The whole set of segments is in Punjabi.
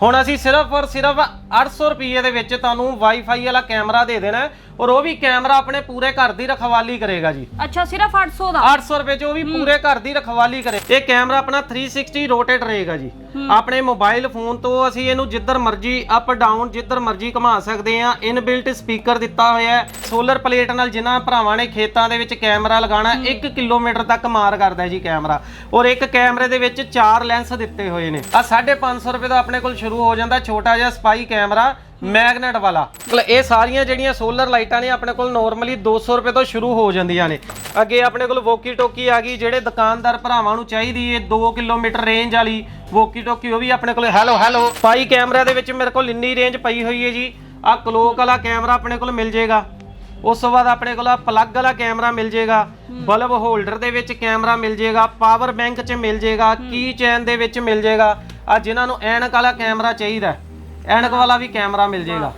ਹੁਣ ਅਸੀਂ ਸਿਰਫ ਔਰ ਸਿਰਫ 800 ਰੁਪਏ ਦੇ ਵਿੱਚ ਤੁਹਾਨੂੰ ਵਾਈਫਾਈ ਵਾਲਾ ਕੈਮਰਾ ਦੇ ਦੇਣਾ ਔਰ ਉਹ ਵੀ ਕੈਮਰਾ ਆਪਣੇ ਪੂਰੇ ਘਰ ਦੀ ਰਖਵਾਲੀ ਕਰੇਗਾ ਜੀ। ਅੱਛਾ ਸਿਰਫ 800 ਦਾ? 800 ਰੁਪਏ ਚ ਉਹ ਵੀ ਪੂਰੇ ਘਰ ਦੀ ਰਖਵਾਲੀ ਕਰੇ। ਇਹ ਕੈਮਰਾ ਆਪਣਾ 360 ਰੋਟੇਟ ਰਹੇਗਾ ਜੀ। ਆਪਣੇ ਮੋਬਾਈਲ ਫੋਨ ਤੋਂ ਅਸੀਂ ਇਹਨੂੰ ਜਿੱਧਰ ਮਰਜ਼ੀ ਅਪ ਡਾਊਨ ਜਿੱਧਰ ਮਰਜ਼ੀ ਘੁਮਾ ਸਕਦੇ ਆ ਇਨਬਿਲਟ ਸਪੀਕਰ ਦਿੱਤਾ ਹੋਇਆ ਹੈ। ਸੋਲਰ ਪਲੇਟ ਨਾਲ ਜਿਨ੍ਹਾਂ ਭਰਾਵਾਂ ਨੇ ਖੇਤਾਂ ਦੇ ਵਿੱਚ ਕੈਮਰਾ ਲਗਾਉਣਾ 1 ਕਿਲੋਮੀਟਰ ਤੱਕ ਮਾਰ ਕਰਦਾ ਹੈ ਜੀ ਕੈਮਰਾ। ਔਰ ਇੱਕ ਕੈਮਰੇ ਦੇ ਵਿੱਚ ਚਾਰ ਲੈਂਸ ਦਿੱਤੇ ਹੋਏ ਨੇ। ਆ 550 ਰੁਪਏ ਦਾ ਆਪਣੇ ਕੋਲ ਸ਼ੁਰੂ ਹੋ ਜਾਂਦਾ ਛੋਟਾ ਜਿਹਾ ਸਪਾਈ ਕੈਮਰਾ। ਮੈਗਨੇਟ ਵਾਲਾ। ਮਤਲਬ ਇਹ ਸਾਰੀਆਂ ਜਿਹੜੀਆਂ ਸੋਲਰ ਲਾਈਟਾਂ ਨੇ ਆਪਣੇ ਕੋਲ ਨਾਰਮਲੀ 200 ਰੁਪਏ ਤੋਂ ਸ਼ੁਰੂ ਹੋ ਜਾਂਦੀਆਂ ਨੇ। ਅੱਗੇ ਆਪਣੇ ਕੋਲ ਵੋਕੀ ਟੋਕੀ ਆ ਗਈ ਜਿਹੜੇ ਦੁਕਾਨਦਾਰ ਭਰਾਵਾਂ ਨੂੰ ਚਾਹੀਦੀ ਏ 2 ਕਿਲੋਮੀਟਰ ਰੇਂਜ ਵਾਲੀ ਵੋਕੀ ਟੋਕੀ ਉਹ ਵੀ ਆਪਣੇ ਕੋਲ। ਹੈਲੋ ਹੈਲੋ ਪਾਈ ਕੈਮਰਾ ਦੇ ਵਿੱਚ ਮੇਰੇ ਕੋਲ ਇੰਨੀ ਰੇਂਜ ਪਈ ਹੋਈ ਹੈ ਜੀ। ਆ ਕਲੋਕ ਵਾਲਾ ਕੈਮਰਾ ਆਪਣੇ ਕੋਲ ਮਿਲ ਜਾਏਗਾ ਉਸ ਤੋਂ ਬਾਅਦ ਆਪਣੇ ਕੋਲ ਆ ਪਲੱਗ ਵਾਲਾ ਕੈਮਰਾ ਮਿਲ ਜਾਏਗਾ ਬਲਬ ਹੋਲਡਰ ਦੇ ਵਿੱਚ ਕੈਮਰਾ ਮਿਲ ਜਾਏਗਾ ਪਾਵਰ ਬੈਂਕ 'ਚ ਮਿਲ ਜਾਏਗਾ ਕੀ ਚੈਨ ਦੇ ਵਿੱਚ ਮਿਲ ਜਾਏਗਾ ਆ ਜਿਨ੍ਹਾਂ ਨੂੰ ਐਨਕ ਵਾਲਾ ਕੈਮਰਾ ਚਾਹੀਦਾ। ਐਨਕ ਵਾਲਾ ਵੀ ਕੈਮਰਾ ਮਿਲ ਜਾਏਗਾ।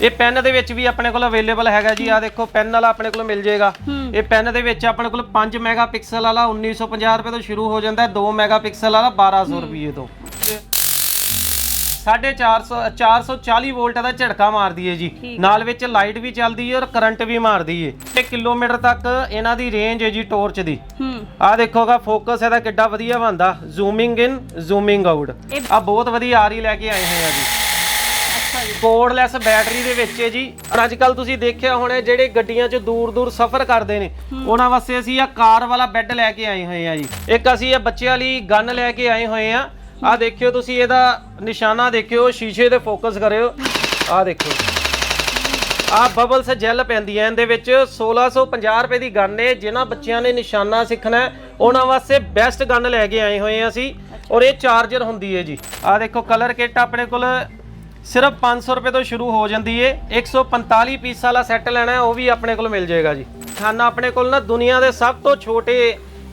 ਇਹ ਪੈਨ ਦੇ ਵਿੱਚ ਵੀ ਆਪਣੇ ਕੋਲ ਅਵੇਲੇਬਲ ਹੈਗਾ ਜੀ। ਆ ਦੇਖੋ ਪੈਨ ਵਾਲਾ ਆਪਣੇ ਕੋਲ ਮਿਲ ਜਾਏਗਾ। ਇਹ ਪੈਨ ਦੇ ਵਿੱਚ ਆਪਣੇ ਕੋਲ 5 ਮੈਗਾਪਿਕਸਲ ਵਾਲਾ 1950 ਰੁਪਏ ਤੋਂ ਸ਼ੁਰੂ ਹੋ ਜਾਂਦਾ ਹੈ। 2 ਮੈਗਾਪਿਕਸਲ ਵਾਲਾ 1200 ਰੁਪਏ ਤੋਂ। 450 440 ਵੋਲਟ ਦਾ ਝਟਕਾ ਮਾਰਦੀ ਹੈ ਜੀ। ਨਾਲ ਵਿੱਚ ਲਾਈਟ ਵੀ ਚੱਲਦੀ ਹੈ ਔਰ ਕਰੰਟ ਵੀ ਮਾਰਦੀ ਹੈ 1 ਕਿਲੋਮੀਟਰ ਤੱਕ ਇਹਨਾਂ ਦੀ ਰੇਂਜ ਹੈ ਜੀ ਟਾਰਚ ਦੀ। ਆ ਦੇਖੋਗਾ ਫੋਕਸ ਇਹਦਾ ਕਿੱਡਾ ਵਧੀਆ ਬਣਦਾ। Zooming in zooming out. ਆ ਬਹੁਤ ਵਧੀਆ ਆਰੀ ਲੈ ਕੇ ਆਏ ਹੋਏ ਆ ਜੀ। ਕੋਰਡਲੈਸ ਬੈਟਰੀ ਦੇ ਵਿੱਚ ਹੈ ਜੀ। ਅੱਜ ਕੱਲ ਤੁਸੀਂ ਦੇਖਿਆ ਹੋਣਾ ਜਿਹੜੇ ਗੱਡੀਆਂ 'ਚ ਦੂਰ ਦੂਰ ਸਫ਼ਰ ਕਰਦੇ ਨੇ ਉਹਨਾਂ ਵਾਸਤੇ ਅਸੀਂ ਆ ਕਾਰ ਵਾਲਾ ਬੈੱਡ ਲੈ ਕੇ ਆਏ ਹੋਏ ਆ ਜੀ। ਇੱਕ ਅਸੀਂ ਇਹ ਬੱਚਿਆਂ ਲਈ ਗਨ ਲੈ ਕੇ ਆਏ ਹੋਏ ਆ। ਆ ਦੇਖਿਓ ਤੁਸੀਂ ਇਹਦਾ ਨਿਸ਼ਾਨਾ ਦੇਖਿਓ ਸ਼ੀਸ਼ੇ ਤੇ ਫੋਕਸ ਕਰਿਓ। ਆ ਦੇਖੋ। ਆ ਬਬਲਸ ਜੈਲ ਪੈਂਦੀ ਹੈ ਇਹਦੇ ਵਿੱਚ। 1650 ਰੁਪਏ ਦੀ ਗਨ ਹੈ ਜਿਨ੍ਹਾਂ ਬੱਚਿਆਂ ਨੇ ਨਿਸ਼ਾਨਾ ਸਿੱਖਣਾ ਉਹਨਾਂ ਵਾਸਤੇ ਬੈਸਟ ਗਨ ਲੈ ਕੇ ਆਏ ਹੋਏ ਆ ਅਸੀਂ। ਔਰ ਇਹ ਚਾਰਜਰ ਹੁੰਦੀ ਹੈ ਜੀ। ਆ ਦੇਖੋ ਕਲਰ ਕਿੱਟ ਆਪਣੇ ਕੋਲ ਸਿਰਫ 500 ਰੁਪਏ ਤੋਂ ਸ਼ੁਰੂ ਹੋ ਜਾਂਦੀ ਏ। 145 ਪੀਸ ਵਾਲਾ ਸੈੱਟ ਲੈਣਾ ਹੈ, ਉਹ ਵੀ ਆਪਣੇ ਕੋਲ ਮਿਲ ਜਾਏਗਾ ਜੀ। ਖਾਨਾ ਆਪਣੇ ਕੋਲ ਨਾ ਦੁਨੀਆ ਦੇ ਸਭ ਤੋਂ ਛੋਟੇ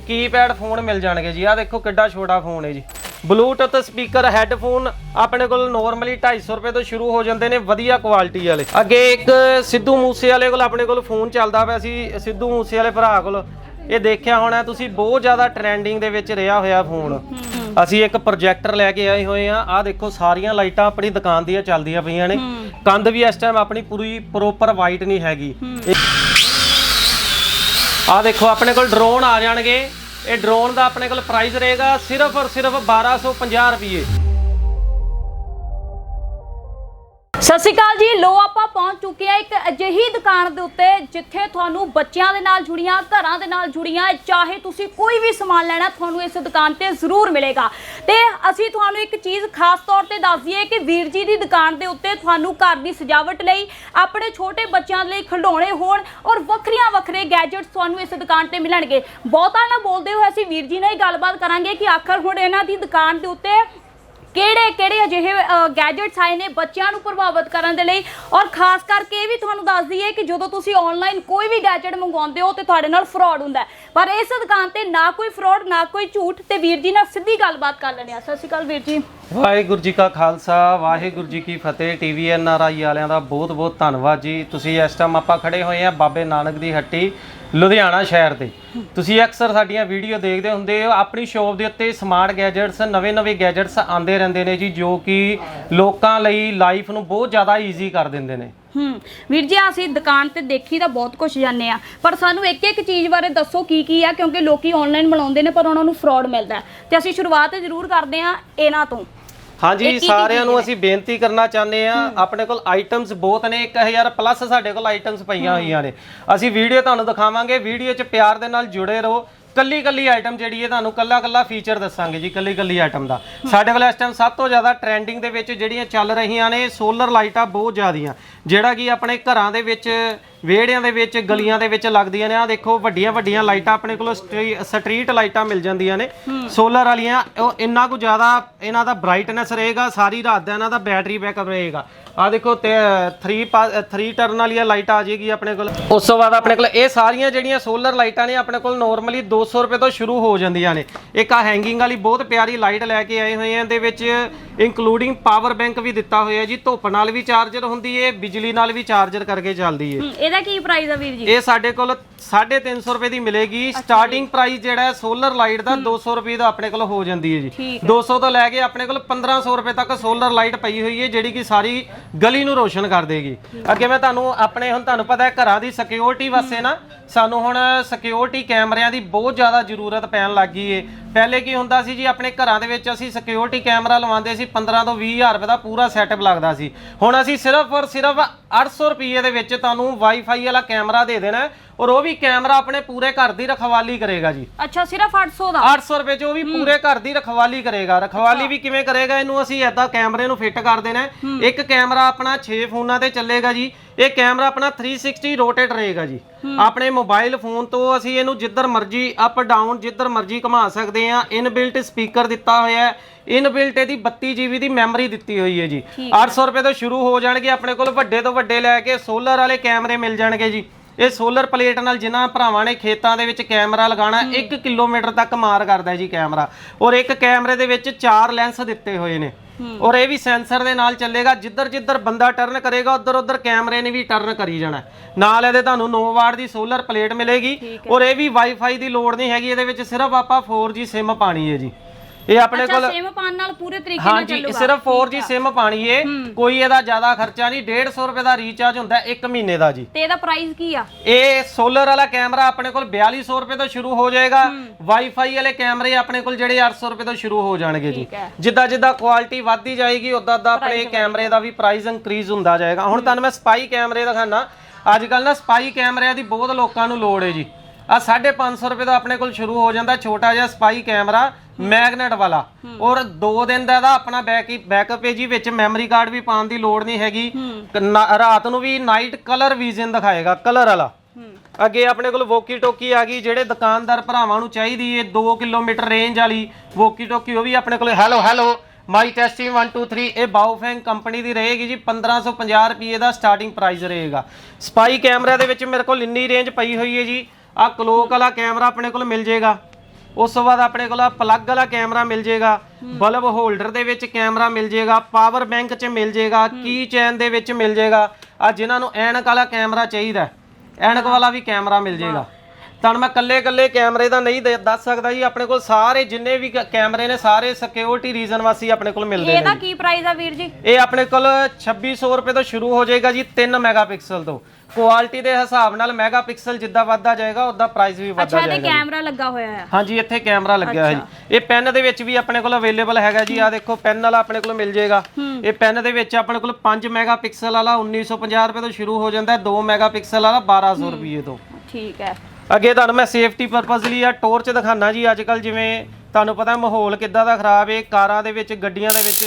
ਕੀਪੈਡ ਫੋਨ ਮਿਲ ਜਾਣਗੇ ਜੀ। ਆਹ ਦੇਖੋ ਕਿੱਡਾ ਛੋਟਾ ਫੋਨ ਹੈ ਜੀ। ਬਲੂਟੁੱਥ ਸਪੀਕਰ ਹੈੱਡਫੋਨ ਆਪਣੇ ਕੋਲ ਨਾਰਮਲੀ 250 ਰੁਪਏ ਤੋਂ ਸ਼ੁਰੂ ਹੋ ਜਾਂਦੇ ਨੇ, ਵਧੀਆ ਕੁਆਲਿਟੀ ਵਾਲੇ। ਅੱਗੇ ਇੱਕ ਸਿੱਧੂ ਮੂਸੇ ਵਾਲੇ ਕੋਲ ਆਪਣੇ ਕੋਲ ਫੋਨ ਚੱਲਦਾ ਪਿਆ ਸੀ, ਸਿੱਧੂ ਮੂਸੇ ਵਾਲੇ ਭਰਾ ਕੋਲ। ਇਹ ਦੇਖਿਆ ਹੋਣਾ, ਤੁਸੀਂ ਬਹੁਤ ਜ਼ਿਆਦਾ ਟ੍ਰੈਂਡਿੰਗ ਦੇ ਵਿੱਚ ਰਿਹਾ ਹੋਇਆ ਫੋਨ। ਅਸੀਂ ਇੱਕ ਪ੍ਰੋਜੈਕਟਰ ਲੈ ਕੇ ਆਏ ਹੋਏ ਆ। ਆ ਦੇਖੋ ਸਾਰੀਆਂ ਲਾਈਟਾਂ ਆਪਣੀ ਦੁਕਾਨ ਦੀਆਂ ਚੱਲਦੀਆਂ ਪਈਆਂ ਨੇ। ਕੰਧ ਵੀ ਇਸ ਟਾਈਮ ਆਪਣੀ ਪੂਰੀ ਪ੍ਰੋਪਰ ਵਾਈਟ ਨਹੀਂ ਹੈਗੀ। ਆ ਦੇਖੋ ਆਪਣੇ ਕੋਲ ਡਰੋਨ ਆ ਜਾਣਗੇ। ਇਹ ਡਰੋਨ ਦਾ ਆਪਣੇ ਕੋਲ ਪ੍ਰਾਈਸ ਰਹੇਗਾ ਸਿਰਫ ਔਰ ਸਿਰਫ 1250 ਰੁਪਏ ਸਤਿ ਸ਼੍ਰੀ ਅਕਾਲ ਜੀ। ਲੋ ਆਪਾਂ ਪਹੁੰਚ ਚੁੱਕੇ ਆ ਇੱਕ ਅਜਿਹੀ ਦੁਕਾਨ ਦੇ ਉੱਤੇ ਜਿੱਥੇ ਤੁਹਾਨੂੰ ਬੱਚਿਆਂ ਦੇ ਨਾਲ ਜੁੜੀਆਂ, ਘਰਾਂ ਦੇ ਨਾਲ ਜੁੜੀਆਂ, ਚਾਹੇ ਤੁਸੀਂ ਕੋਈ ਵੀ ਸਮਾਨ ਲੈਣਾ, ਤੁਹਾਨੂੰ ਇਸ ਦੁਕਾਨ ਤੇ ਜ਼ਰੂਰ ਮਿਲੇਗਾ। ਤੇ ਅਸੀਂ ਤੁਹਾਨੂੰ ਇੱਕ ਚੀਜ਼ ਖਾਸ ਤੌਰ ਤੇ ਦੱਸ ਦਈਏ ਕਿ ਵੀਰ ਜੀ ਦੀ ਦੁਕਾਨ ਦੇ ਉੱਤੇ ਤੁਹਾਨੂੰ ਘਰ ਦੀ ਸਜਾਵਟ ਲਈ ਆਪਣੇ ਛੋਟੇ ਬੱਚਿਆਂ ਲਈ ਖਿਡੌਣੇ ਹੋਣ ਔਰ ਵੱਖਰੀਆਂ ਵੱਖਰੇ ਗੈਜਟਸ ਤੁਹਾਨੂੰ ਇਸ ਦੁਕਾਨ ਤੇ ਮਿਲਣਗੇ। ਬਹੁਤਾ ਨਾ ਬੋਲਦੇ ਹੋਏ ਅਸੀਂ ਵੀਰ ਜੀ ਨਾਲ ਹੀ ਗੱਲਬਾਤ ਕਰਾਂਗੇ ਕਿ ਆਖਰ ਹੁਣ ਇਹਨਾਂ ਦੀ ਦੁਕਾਨ ਦੇ ਉੱਤੇ ਕਿਹੜੇ ਕਿਹੜੇ ਅਜਿਹੇ ਗੈਜਟਸ ਆਏ ਨੇ ਬੱਚਿਆਂ ਨੂੰ ਪ੍ਰਭਾਵਿਤ ਕਰਨ ਦੇ ਲਈ? ਔਰ ਖਾਸ ਕਰਕੇ ਇਹ ਵੀ ਤੁਹਾਨੂੰ ਦੱਸ ਦਈਏ ਕਿ ਜਦੋਂ ਤੁਸੀਂ ਆਨਲਾਈਨ ਕੋਈ ਵੀ ਗੈਜਟ ਮੰਗਵਾਉਂਦੇ ਹੋ ਤੇ ਤੁਹਾਡੇ ਨਾਲ ਫਰਾਡ ਹੁੰਦਾ ਪਰ ਇਸ ਦੁਕਾਨ ਤੇ ਨਾ ਕੋਈ ਫਰਾਡ ਨਾ ਕੋਈ ਝੂਠ ਤੇ ਵੀਰ ਜੀ ਨਾਲ ਸਿੱਧੀ ਗੱਲਬਾਤ ਕਰ ਲੈਣੇ ਆ ਸਤਿ ਸ਼੍ਰੀ ਅਕਾਲ ਵੀਰ ਜੀ। ਵਾਹਿਗੁਰੂ ਜੀ ਕਾ ਖਾਲਸਾ, ਵਾਹਿਗੁਰੂ ਜੀ ਕੀ ਫਤਿਹ। ਟੀਵੀ ਐਨ ਵਾਲਿਆਂ ਦਾ ਬਹੁਤ ਬਹੁਤ ਧੰਨਵਾਦ ਜੀ। ਤੁਸੀਂ ਇਸ ਟਾਈਮ ਆਪਾਂ ਖੜੇ ਹੋਏ ਆ ਬਾਬੇ ਨਾਨਕ ਦੀ ਹੱਟੀ। ਲੁਧਿਆਣਾ ਸ਼ਹਿਰ ਤੇ ਤੁਸੀਂ ਅਕਸਰ ਸਾਡੀਆਂ ਵੀਡੀਓ ਦੇਖਦੇ ਹੁੰਦੇ ਹੋ, ਆਪਣੀ ਸ਼ੋਪ ਦੇ ਉੱਤੇ ਸਮਾਰਟ ਗੈਜਟਸ, ਨਵੇਂ-ਨਵੇਂ ਗੈਜਟਸ ਆਉਂਦੇ ਰਹਿੰਦੇ ਨੇ ਜੀ, ਜੋ ਕਿ ਲੋਕਾਂ ਲਈ ਲਾਈਫ ਨੂੰ ਬਹੁਤ ਜ਼ਿਆਦਾ ਈਜ਼ੀ ਕਰ ਦਿੰਦੇ ਨੇ। ਹੂੰ, ਵੀਰ ਜੀ, ਅਸੀਂ ਦੁਕਾਨ ਤੇ ਦੇਖੀ ਤਾਂ ਬਹੁਤ ਕੁਝ ਜਾਣੇ ਆ ਪਰ ਸਾਨੂੰ ਇੱਕ ਇੱਕ ਚੀਜ਼ ਬਾਰੇ ਦੱਸੋ ਕੀ ਕੀ ਆ, ਕਿਉਂਕਿ ਲੋਕੀ ਆਨਲਾਈਨ ਬਣਾਉਂਦੇ ਨੇ, ਪਰ ਉਹਨਾਂ ਨੂੰ ਫਰਾਡ ਮਿਲਦਾ ਹੈ। ਤੇ ਅਸੀਂ ਸ਼ੁਰੂਆਤ ਜ਼ਰੂਰ ਕਰਦੇ ਆ ਇਹਨਾਂ ਤੋਂ। ਹਾਂਜੀ ਸਾਰਿਆਂ ਨੂੰ ਅਸੀਂ ਬੇਨਤੀ ਕਰਨਾ ਚਾਹੁੰਦੇ ਆ ਆਪਣੇ ਕੋਲ ਆਈਟਮਸ ਬਹੁਤ ਨੇ 1000 ਪਲੱਸ ਸਾਡੇ ਕੋਲ ਆਈਟਮਸ ਪਈਆਂ ਹੋਈਆਂ ਨੇ। ਅਸੀਂ ਵੀਡੀਓ ਤੁਹਾਨੂੰ ਦਿਖਾਵਾਂਗੇ ਵੀਡੀਓ 'ਚ ਪਿਆਰ ਦੇ ਨਾਲ ਜੁੜੇ ਰਹੋ। ਕੱਲੀ ਕੱਲੀ ਆਈਟਮ ਜਿਹੜੀ ਹੈ ਤੁਹਾਨੂੰ ਕੱਲਾ ਕੱਲਾ ਫੀਚਰ ਦੱਸਾਂਗੇ ਜੀ ਕੱਲੀ ਕੱਲੀ ਆਈਟਮ ਦਾ ਸਾਡੇ ਕੋਲ ਇਸ ਟਾਈਮ ਸਭ ਤੋਂ ਜ਼ਿਆਦਾ ਟ੍ਰੈਂਡਿੰਗ ਦੇ ਵਿੱਚ ਜਿਹੜੀਆਂ ਚੱਲ ਰਹੀਆਂ ਨੇ ਸੋਲਰ ਲਾਈਟਾਂ ਬਹੁਤ ਜ਼ਿਆਦੀਆਂ। ਜਿਹੜਾ ਕਿ ਆਪਣੇ ਘਰਾਂ ਦੇ ਵਿੱਚ ਵਿਹੜਿਆਂ ਦੇ ਵਿੱਚ ਗਲੀਆਂ ਦੇ ਵਿੱਚ ਲੱਗਦੀਆਂ ਨੇ। ਆ ਦੇਖੋ ਵੱਡੀਆਂ ਵੱਡੀਆਂ ਲਾਈਟਾਂ ਆਪਣੇ ਕੋਲ ਸਟਰੀ- ਸਟਰੀਟ ਲਾਈਟਾਂ ਮਿਲ ਜਾਂਦੀਆਂ ਨੇ। ਸੋਲਰ ਵਾਲੀਆਂ ਉਹ ਇੰਨਾ ਕੁ ਜ਼ਿਆਦਾ ਇਹਨਾਂ ਦਾ ਬ੍ਰਾਈਟਨੈਸ ਰਹੇਗਾ ਸਾਰੀ ਰਾਤ ਦਾ ਇਹਨਾਂ ਦਾ ਬੈਟਰੀ ਬੈਕਅਪ ਰਹੇਗਾ। ਆ ਦੇਖੋ ਤੇ 3 3 ਟਰਨ ਵਾਲੀਆਂ ਲਾਈਟ ਆ ਜਾਏਗੀ ਆਪਣੇ ਕੋਲ। ਉਸ ਤੋਂ ਬਾਅਦ ਆਪਣੇ ਕੋਲ ਇਹ ਸਾਰੀਆਂ ਜਿਹੜੀਆਂ ਸੋਲਰ ਲਾਈਟਾਂ ਨੇ ਆਪਣੇ ਕੋਲ ਨਾਰਮਲੀ 200 ਰੁਪਏ ਤੋਂ ਸ਼ੁਰੂ ਹੋ ਜਾਂਦੀਆਂ ਨੇ। ਇੱਕ ਆ ਹੈਂਗਿੰਗ ਵਾਲੀ ਬਹੁਤ ਪਿਆਰੀ ਲਾਈਟ ਲੈ ਕੇ ਆਏ ਹੋਏ ਆ ਇਹਦੇ ਵਿੱਚ ਇਨਕਲੂਡਿੰਗ ਪਾਵਰ ਬੈਂਕ ਵੀ ਦਿੱਤਾ ਹੋਇਆ ਜੀ। ਧੁੱਪ ਨਾਲ ਵੀ ਚਾਰਜਰ ਹੁੰਦੀ ਹੈ ਬਿਜਲੀ ਨਾਲ ਵੀ ਚਾਰਜਰ ਕਰਕੇ ਚੱਲਦੀ ਹੈ ਹੂੰ, ਇਹਦੇ ਕੀ ਪ੍ਰਾਈਸ ਆ ਵੀਰ ਜੀ? ਇਹ ਸਾਡੇ ਕੋਲ 350 ਰੁਪਏ ਦੀ ਮਿਲੇਗੀ। ਸਟਾਰਟਿੰਗ ਪ੍ਰਾਈਸ ਜਿਹੜਾ ਹੈ ਸੋਲਰ ਲਾਈਟ ਦਾ 200 ਰੁਪਏ ਦਾ ਆਪਣੇ ਕੋਲ ਹੋ ਜਾਂਦੀ ਹੈ ਜੀ। ਠੀਕ 200 ਤੋਂ ਲੈ ਕੇ ਆਪਣੇ ਕੋਲ 1500 ਰੁਪਏ ਤੱਕ ਸੋਲਰ ਲਾਈਟ ਪਈ ਹੋਈ ਹੈ ਜਿਹੜੀ ਕਿ ਸਾਰੀ ਗਲੀ ਨੂੰ ਰੋਸ਼ਨ ਕਰ ਦੇਗੀ। ਅੱਗੇ ਮੈਂ ਤੁਹਾਨੂੰ ਆਪਣੇ ਹੁਣ ਤੁਹਾਨੂੰ ਪਤਾ ਹੈ ਘਰਾਂ ਦੀ ਸਿਕਿਉਰਿਟੀ ਵਾਸਤੇ ਨਾ ਸਾਨੂੰ ਹੁਣ ਸਿਕਿਉਰਿਟੀ ਕੈਮਰਿਆਂ ਦੀ ਬਹੁਤ ਜ਼ਿਆਦਾ ਜ਼ਰੂਰਤ ਪੈਣ ਲੱਗ ਗਈ ਏ। ਪਹਿਲੇ ਕੀ ਹੁੰਦਾ ਸੀ ਜੀ ਆਪਣੇ ਘਰਾਂ ਦੇ ਵਿੱਚ ਅਸੀਂ ਸਿਕਿਉਰਿਟੀ ਕੈਮਰਾ ਲਵਾਉਂਦੇ ਸੀ 15 ਤੋਂ 20000 ਰੁਪਏ ਦਾ ਪੂਰਾ ਸੈਟਅਪ ਲੱਗਦਾ ਸੀ। ਹੁਣ ਅਸੀਂ ਸਿਰਫ ਔਰ ਸਿਰਫ 800 ਰੁਪਏ ਦੇ ਵਿੱਚ ਤੁਹਾਨੂੰ ਵਾਈਫਾਈ ਵਾਲਾ ਕੈਮਰਾ ਦੇ ਦੇਣਾ ਔਰ ਉਹ ਵੀ ਕੈਮਰਾ ਆਪਣੇ ਪੂਰੇ ਘਰ ਦੀ ਰਖਵਾਲੀ ਕਰੇਗਾ ਜੀ। ਅੱਛਾ ਸਿਰਫ 800 ਦਾ? 800 ਰੁਪਏ ਚ ਉਹ ਵੀ ਪੂਰੇ ਘਰ ਦੀ ਰਖਵਾਲੀ ਕਰੇਗਾ। ਰਖਵਾਲੀ ਵੀ ਕਿਵੇਂ ਕਰੇਗਾ ਇਹਨੂੰ ਅਸੀਂ ਐਦਾਂ ਕੈਮਰੇ ਨੂੰ ਫਿੱਟ ਕਰ ਦੇਣਾ। ਇੱਕ ਕੈਮਰਾ ਆਪਣਾ 6 ਫੋਨਾਂ ਤੇ ਚੱਲੇਗਾ ਜੀ। ਇਹ ਕੈਮਰਾ ਆਪਣਾ 360 ਰੋਟੇਟ ਰਹੇਗਾ ਜੀ। ਆਪਣੇ ਮੋਬਾਈਲ ਫੋਨ ਤੋਂ ਅਸੀਂ ਇਹਨੂੰ ਜਿੱਧਰ ਮਰਜ਼ੀ ਅਪ ਡਾਊਨ ਜਿੱਧਰ ਮਰਜ਼ੀ ਘੁਮਾ ਸਕਦੇ ਆ ਇਨਬਿਲਟ ਸਪੀਕਰ ਦਿੱਤਾ ਹੋਇਆ ਹੈ। ਇਨਬਿਲਟ ਇਹਦੀ 32 GB ਦੀ ਮੈਮਰੀ ਦਿੱਤੀ ਹੋਈ ਹੈ ਜੀ। 800 ਰੁਪਏ ਤੋਂ ਸ਼ੁਰੂ ਹੋ ਜਾਣਗੇ। ਆਪਣੇ ਕੋਲ ਵੱਡੇ ਤੋਂ ਵੱਡੇ ਲੈ ਕੇ ਸੋਲਰ ਵਾਲੇ ਕੈਮਰੇ ਮਿਲ ਜਾਣਗੇ ਜੀ। ਇਹ ਸੋਲਰ ਪਲੇਟ ਨਾਲ ਜਿਨ੍ਹਾਂ ਭਰਾਵਾਂ ਨੇ ਖੇਤਾਂ ਦੇ ਵਿੱਚ ਕੈਮਰਾ ਲਗਾਉਣਾ 1 ਕਿਲੋਮੀਟਰ ਤੱਕ ਮਾਰ ਕਰਦਾ ਜੀ ਕੈਮਰਾ। ਔਰ ਇੱਕ ਕੈਮਰੇ ਦੇ ਵਿੱਚ ਚਾਰ ਲੈਂਸ ਦਿੱਤੇ ਹੋਏ ਨੇ। ਔਰ ਇਹ ਵੀ ਸੈਂਸਰ ਦੇ ਨਾਲ ਚੱਲੇਗਾ ਜਿੱਧਰ ਜਿੱਧਰ ਬੰਦਾ ਟਰਨ ਕਰੇਗਾ ਉਧਰ ਉਧਰ ਕੈਮਰੇ ਨੇ ਵੀ ਟਰਨ ਕਰੀ ਜਾਣਾ। ਨਾਲ ਇਹਦੇ ਤੁਹਾਨੂੰ 9 ਵਾਟ ਦੀ ਸੋਲਰ ਪਲੇਟ ਮਿਲੇਗੀ। ਔਰ ਇਹ ਵੀ ਵਾਈਫਾਈ ਦੀ ਲੋੜ ਨਹੀਂ ਹੈਗੀ ਇਹਦੇ ਵਿੱਚ ਸਿਰਫ ਆਪਾਂ 4G ਸਿਮ ਪਾਣੀ ਹੈ ਜੀ। ਇਹ ਆਪਣੇ ਕੋਲ ਸੇਮ ਪਾਣ ਨਾਲ ਪੂਰੇ ਤਰੀਕੇ ਨਾਲ ਹਾਂਜੀ ਚੱਲੂਗਾ। ਸਿਰਫ 4G ਸਿਮ ਪਾਣੀ ਏ ਕੋਈ ਇਹਦਾ ਜ਼ਿਆਦਾ ਖਰਚਾ ਨਹੀਂ 150 ਰੁਪਏ ਦਾ ਰੀਚਾਰਜ ਹੁੰਦਾ 1 ਮਹੀਨੇ ਦਾ ਜੀ। ਤੇ ਇਹਦਾ ਪ੍ਰਾਈਸ ਕੀ ਆ? ਇਹ ਸੋਲਰ ਵਾਲਾ ਕੈਮਰਾ ਆਪਣੇ ਕੋਲ 4200 ਰੁਪਏ ਤੋਂ ਸ਼ੁਰੂ ਹੋ ਜਾਏਗਾ। ਵਾਈਫਾਈ ਵਾਲੇ ਕੈਮਰੇ ਆਪਣੇ ਕੋਲ ਜਿਹੜੇ 800 ਰੁਪਏ ਤੋਂ ਸ਼ੁਰੂ ਹੋ ਜਾਣਗੇ ਜੀ। ਜਿੱਦਾਂ ਜਿੱਦਾਂ ਕੁਆਲਿਟੀ ਵੱਧਦੀ ਜਾਏਗੀ ਉਦਾਂ ਉਦਾਂ ਆਪਣੇ ਕੈਮਰੇ ਦਾ ਵੀ ਪ੍ਰਾਈਸ ਇਨਕਰੀਜ਼ ਹੁੰਦਾ ਜਾਏਗਾ। ਹੁਣ ਤੁਹਾਨੂੰ ਮੈਂ ਸਪਾਈ ਕੈਮਰੇ ਦਿਖਾਣਾ ਅੱਜ ਕੱਲ ਨਾ ਸਪਾਈ ਕੈਮਰਿਆਂ ਦੀ ਬਹੁਤ ਲੋਕਾਂ ਨੂੰ ਲੋੜ ਹੈ ਜੀ। ਆ 550 ਰੁਪਏ ਦਾ ਆਪਣੇ ਕੋਲ ਸ਼ੁਰੂ ਹੋ ਜਾਂਦਾ ਛੋਟਾ ਜਿਹਾ ਸਪਾਈ ਕੈਮਰਾ ਮੈਗਨੇਟ ਵਾਲਾ। ਔਰ 2 ਦਿਨ ਦਾ ਇਹਦਾ ਆਪਣਾ ਬੈਕ ਬੈਕਅਪ ਹੈ ਜੀ ਵਿੱਚ ਮੈਮਰੀ ਕਾਰਡ ਵੀ ਪਾਉਣ ਦੀ ਲੋੜ ਨਹੀਂ ਹੈਗੀ। ਨਾ- ਰਾਤ ਨੂੰ ਵੀ ਨਾਈਟ ਕਲਰ ਵਿਜ਼ਨ ਦਿਖਾਏਗਾ ਕਲਰ ਵਾਲਾ। ਅੱਗੇ ਆਪਣੇ ਕੋਲ ਵੋਕੀ ਟੋਕੀ ਆ ਗਈ ਜਿਹੜੇ ਦੁਕਾਨਦਾਰ ਭਰਾਵਾਂ ਨੂੰ ਚਾਹੀਦੀ ਏ 2 ਕਿਲੋਮੀਟਰ ਰੇਂਜ ਵਾਲੀ ਵੋਕੀ ਟੋਕੀ ਉਹ ਵੀ ਆਪਣੇ ਕੋਲ। ਹੈਲੋ ਹੈਲੋ ਮਾਈ ਟੈਸਟਿੰਗ 1 2 3 ਇਹ ਬਾਓਫੈਂਗ ਕੰਪਨੀ ਦੀ ਰਹੇਗੀ ਜੀ 1550 ਰੁਪਏ ਦਾ ਸਟਾਰਟਿੰਗ ਪ੍ਰਾਈਸ ਰਹੇਗਾ। ਸਪਾਈ ਕੈਮਰਾ ਦੇ ਵਿੱਚ ਮੇਰੇ ਕੋਲ ਇੰਨੀ ਰੇਂਜ ਪਈ ਹੋਈ ਹੈ ਜੀ ਆ ਕਲੋਕ ਵਾਲਾ ਕੈਮਰਾ ਆਪਣੇ ਕੋਲ ਮਿਲ ਜਾਏਗਾ ਉਸ ਤੋਂ ਬਾਅਦ ਆਪਣੇ ਕੋਲ ਪਲੱਗ ਵਾਲਾ ਕੈਮਰਾ ਮਿਲ ਜਾਏਗਾ ਬਲਬ ਹੋਲਡਰ ਦੇ ਵਿੱਚ ਕੈਮਰਾ ਮਿਲ ਜਾਏਗਾ ਪਾਵਰ ਬੈਂਕ 'ਚ ਮਿਲ ਜਾਏਗਾ ਕੀ ਚੈਨ ਦੇ ਵਿੱਚ ਮਿਲ ਜਾਏਗਾ ਆ ਜਿਨ੍ਹਾਂ ਨੂੰ ਐਨਕ ਵਾਲਾ ਕੈਮਰਾ ਚਾਹੀਦਾ ਐਨਕ ਵਾਲਾ ਵੀ ਕੈਮਰਾ ਮਿਲ ਜਾਏਗਾ ਤੁਹਾਨੂੰ ਮੈਂ ਕੱਲੇ ਕੱਲੇ ਕੈਮਰੇ ਦਾ ਨਹੀਂ ਦੱਸ ਸਕਦਾ ਜੀ ਆਪਣੇ ਕੋਲ ਸਾਰੇ ਜਿੰਨੇ ਵੀ ਕੈਮਰੇ ਨੇ ਸਾਰੇ ਸਿਕਿਉਰਿਟੀ ਰੀਜ਼ਨ ਵਾਸੀ ਆਪਣੇ ਕੋਲ ਮਿਲਦੇ ਨੇ ਇਹਦਾ ਕੀ ਪ੍ਰਾਈਸ ਆ ਵੀਰ ਜੀ? ਇਹ ਆਪਣੇ ਕੋਲ 2600 ਰੁਪਏ ਤੋਂ ਸ਼ੁਰੂ ਹੋ ਜਾਏਗਾ ਜੀ 3 ਮੈਗਾਪਿਕਸਲ ਤੋਂ। ਕੁਆਲਿਟੀ ਦੇ ਹਿਸਾਬ ਨਾਲ ਮੈਗਾਪਿਕਸਲ ਜਿੱਦਾਂ ਵੱਧਦਾ ਜਾਏਗਾ ਉਦਾਂ ਪ੍ਰਾਈਸ ਵੀ ਵੱਧਦਾ ਅੱਛਾ ਇਹਦੇ ਜਾਏਗਾ ਕੈਮਰਾ ਲੱਗਾ ਹੋਇਆ ਆ। ਹਾਂਜੀ ਇੱਥੇ ਕੈਮਰਾ ਲੱਗਿਆ ਹੈ ਜੀ। ਇਹ ਪੈਨ ਦੇ ਵਿੱਚ ਵੀ ਆਪਣੇ ਕੋਲ ਅਵੇਲੇਬਲ ਹੈਗਾ ਜੀ। ਆ ਦੇਖੋ ਪੈਨ ਵਾਲਾ ਆਪਣੇ ਕੋਲ ਮਿਲ ਜਾਏਗਾ। ਇਹ ਪੈਨ ਦੇ ਵਿੱਚ ਆਪਣੇ ਕੋਲ 5 ਮੈਗਾਪਿਕਸਲ ਵਾਲਾ 1950 ਰੁਪਏ ਤੋਂ ਸ਼ੁਰੂ ਹੋ ਜਾਂਦਾ ਹੈ 2 ਮੈਗਾਪਿਕਸਲ ਵਾਲਾ 1200 ਰੁਪਏ ਤੋਂ। ਠੀਕ ਹੈ। ਅੱਗੇ ਤੁਹਾਨੂੰ ਮੈਂ ਸੇਫਟੀ ਪਰਪਸ ਲਈ ਆ ਟੋਰਚ ਦਿਖਾਣਾ ਜੀ। ਅੱਜ ਕੱਲ ਜਿਵੇਂ ਤੁਹਾਨੂੰ ਪਤਾ ਮਾਹੌਲ ਕਿੱਦਾਂ ਦਾ ਖਰਾਬ ਹੈ ਕਾਰਾਂ ਦੇ ਵਿੱਚ ਗੱਡੀਆਂ ਦੇ ਵਿੱਚ।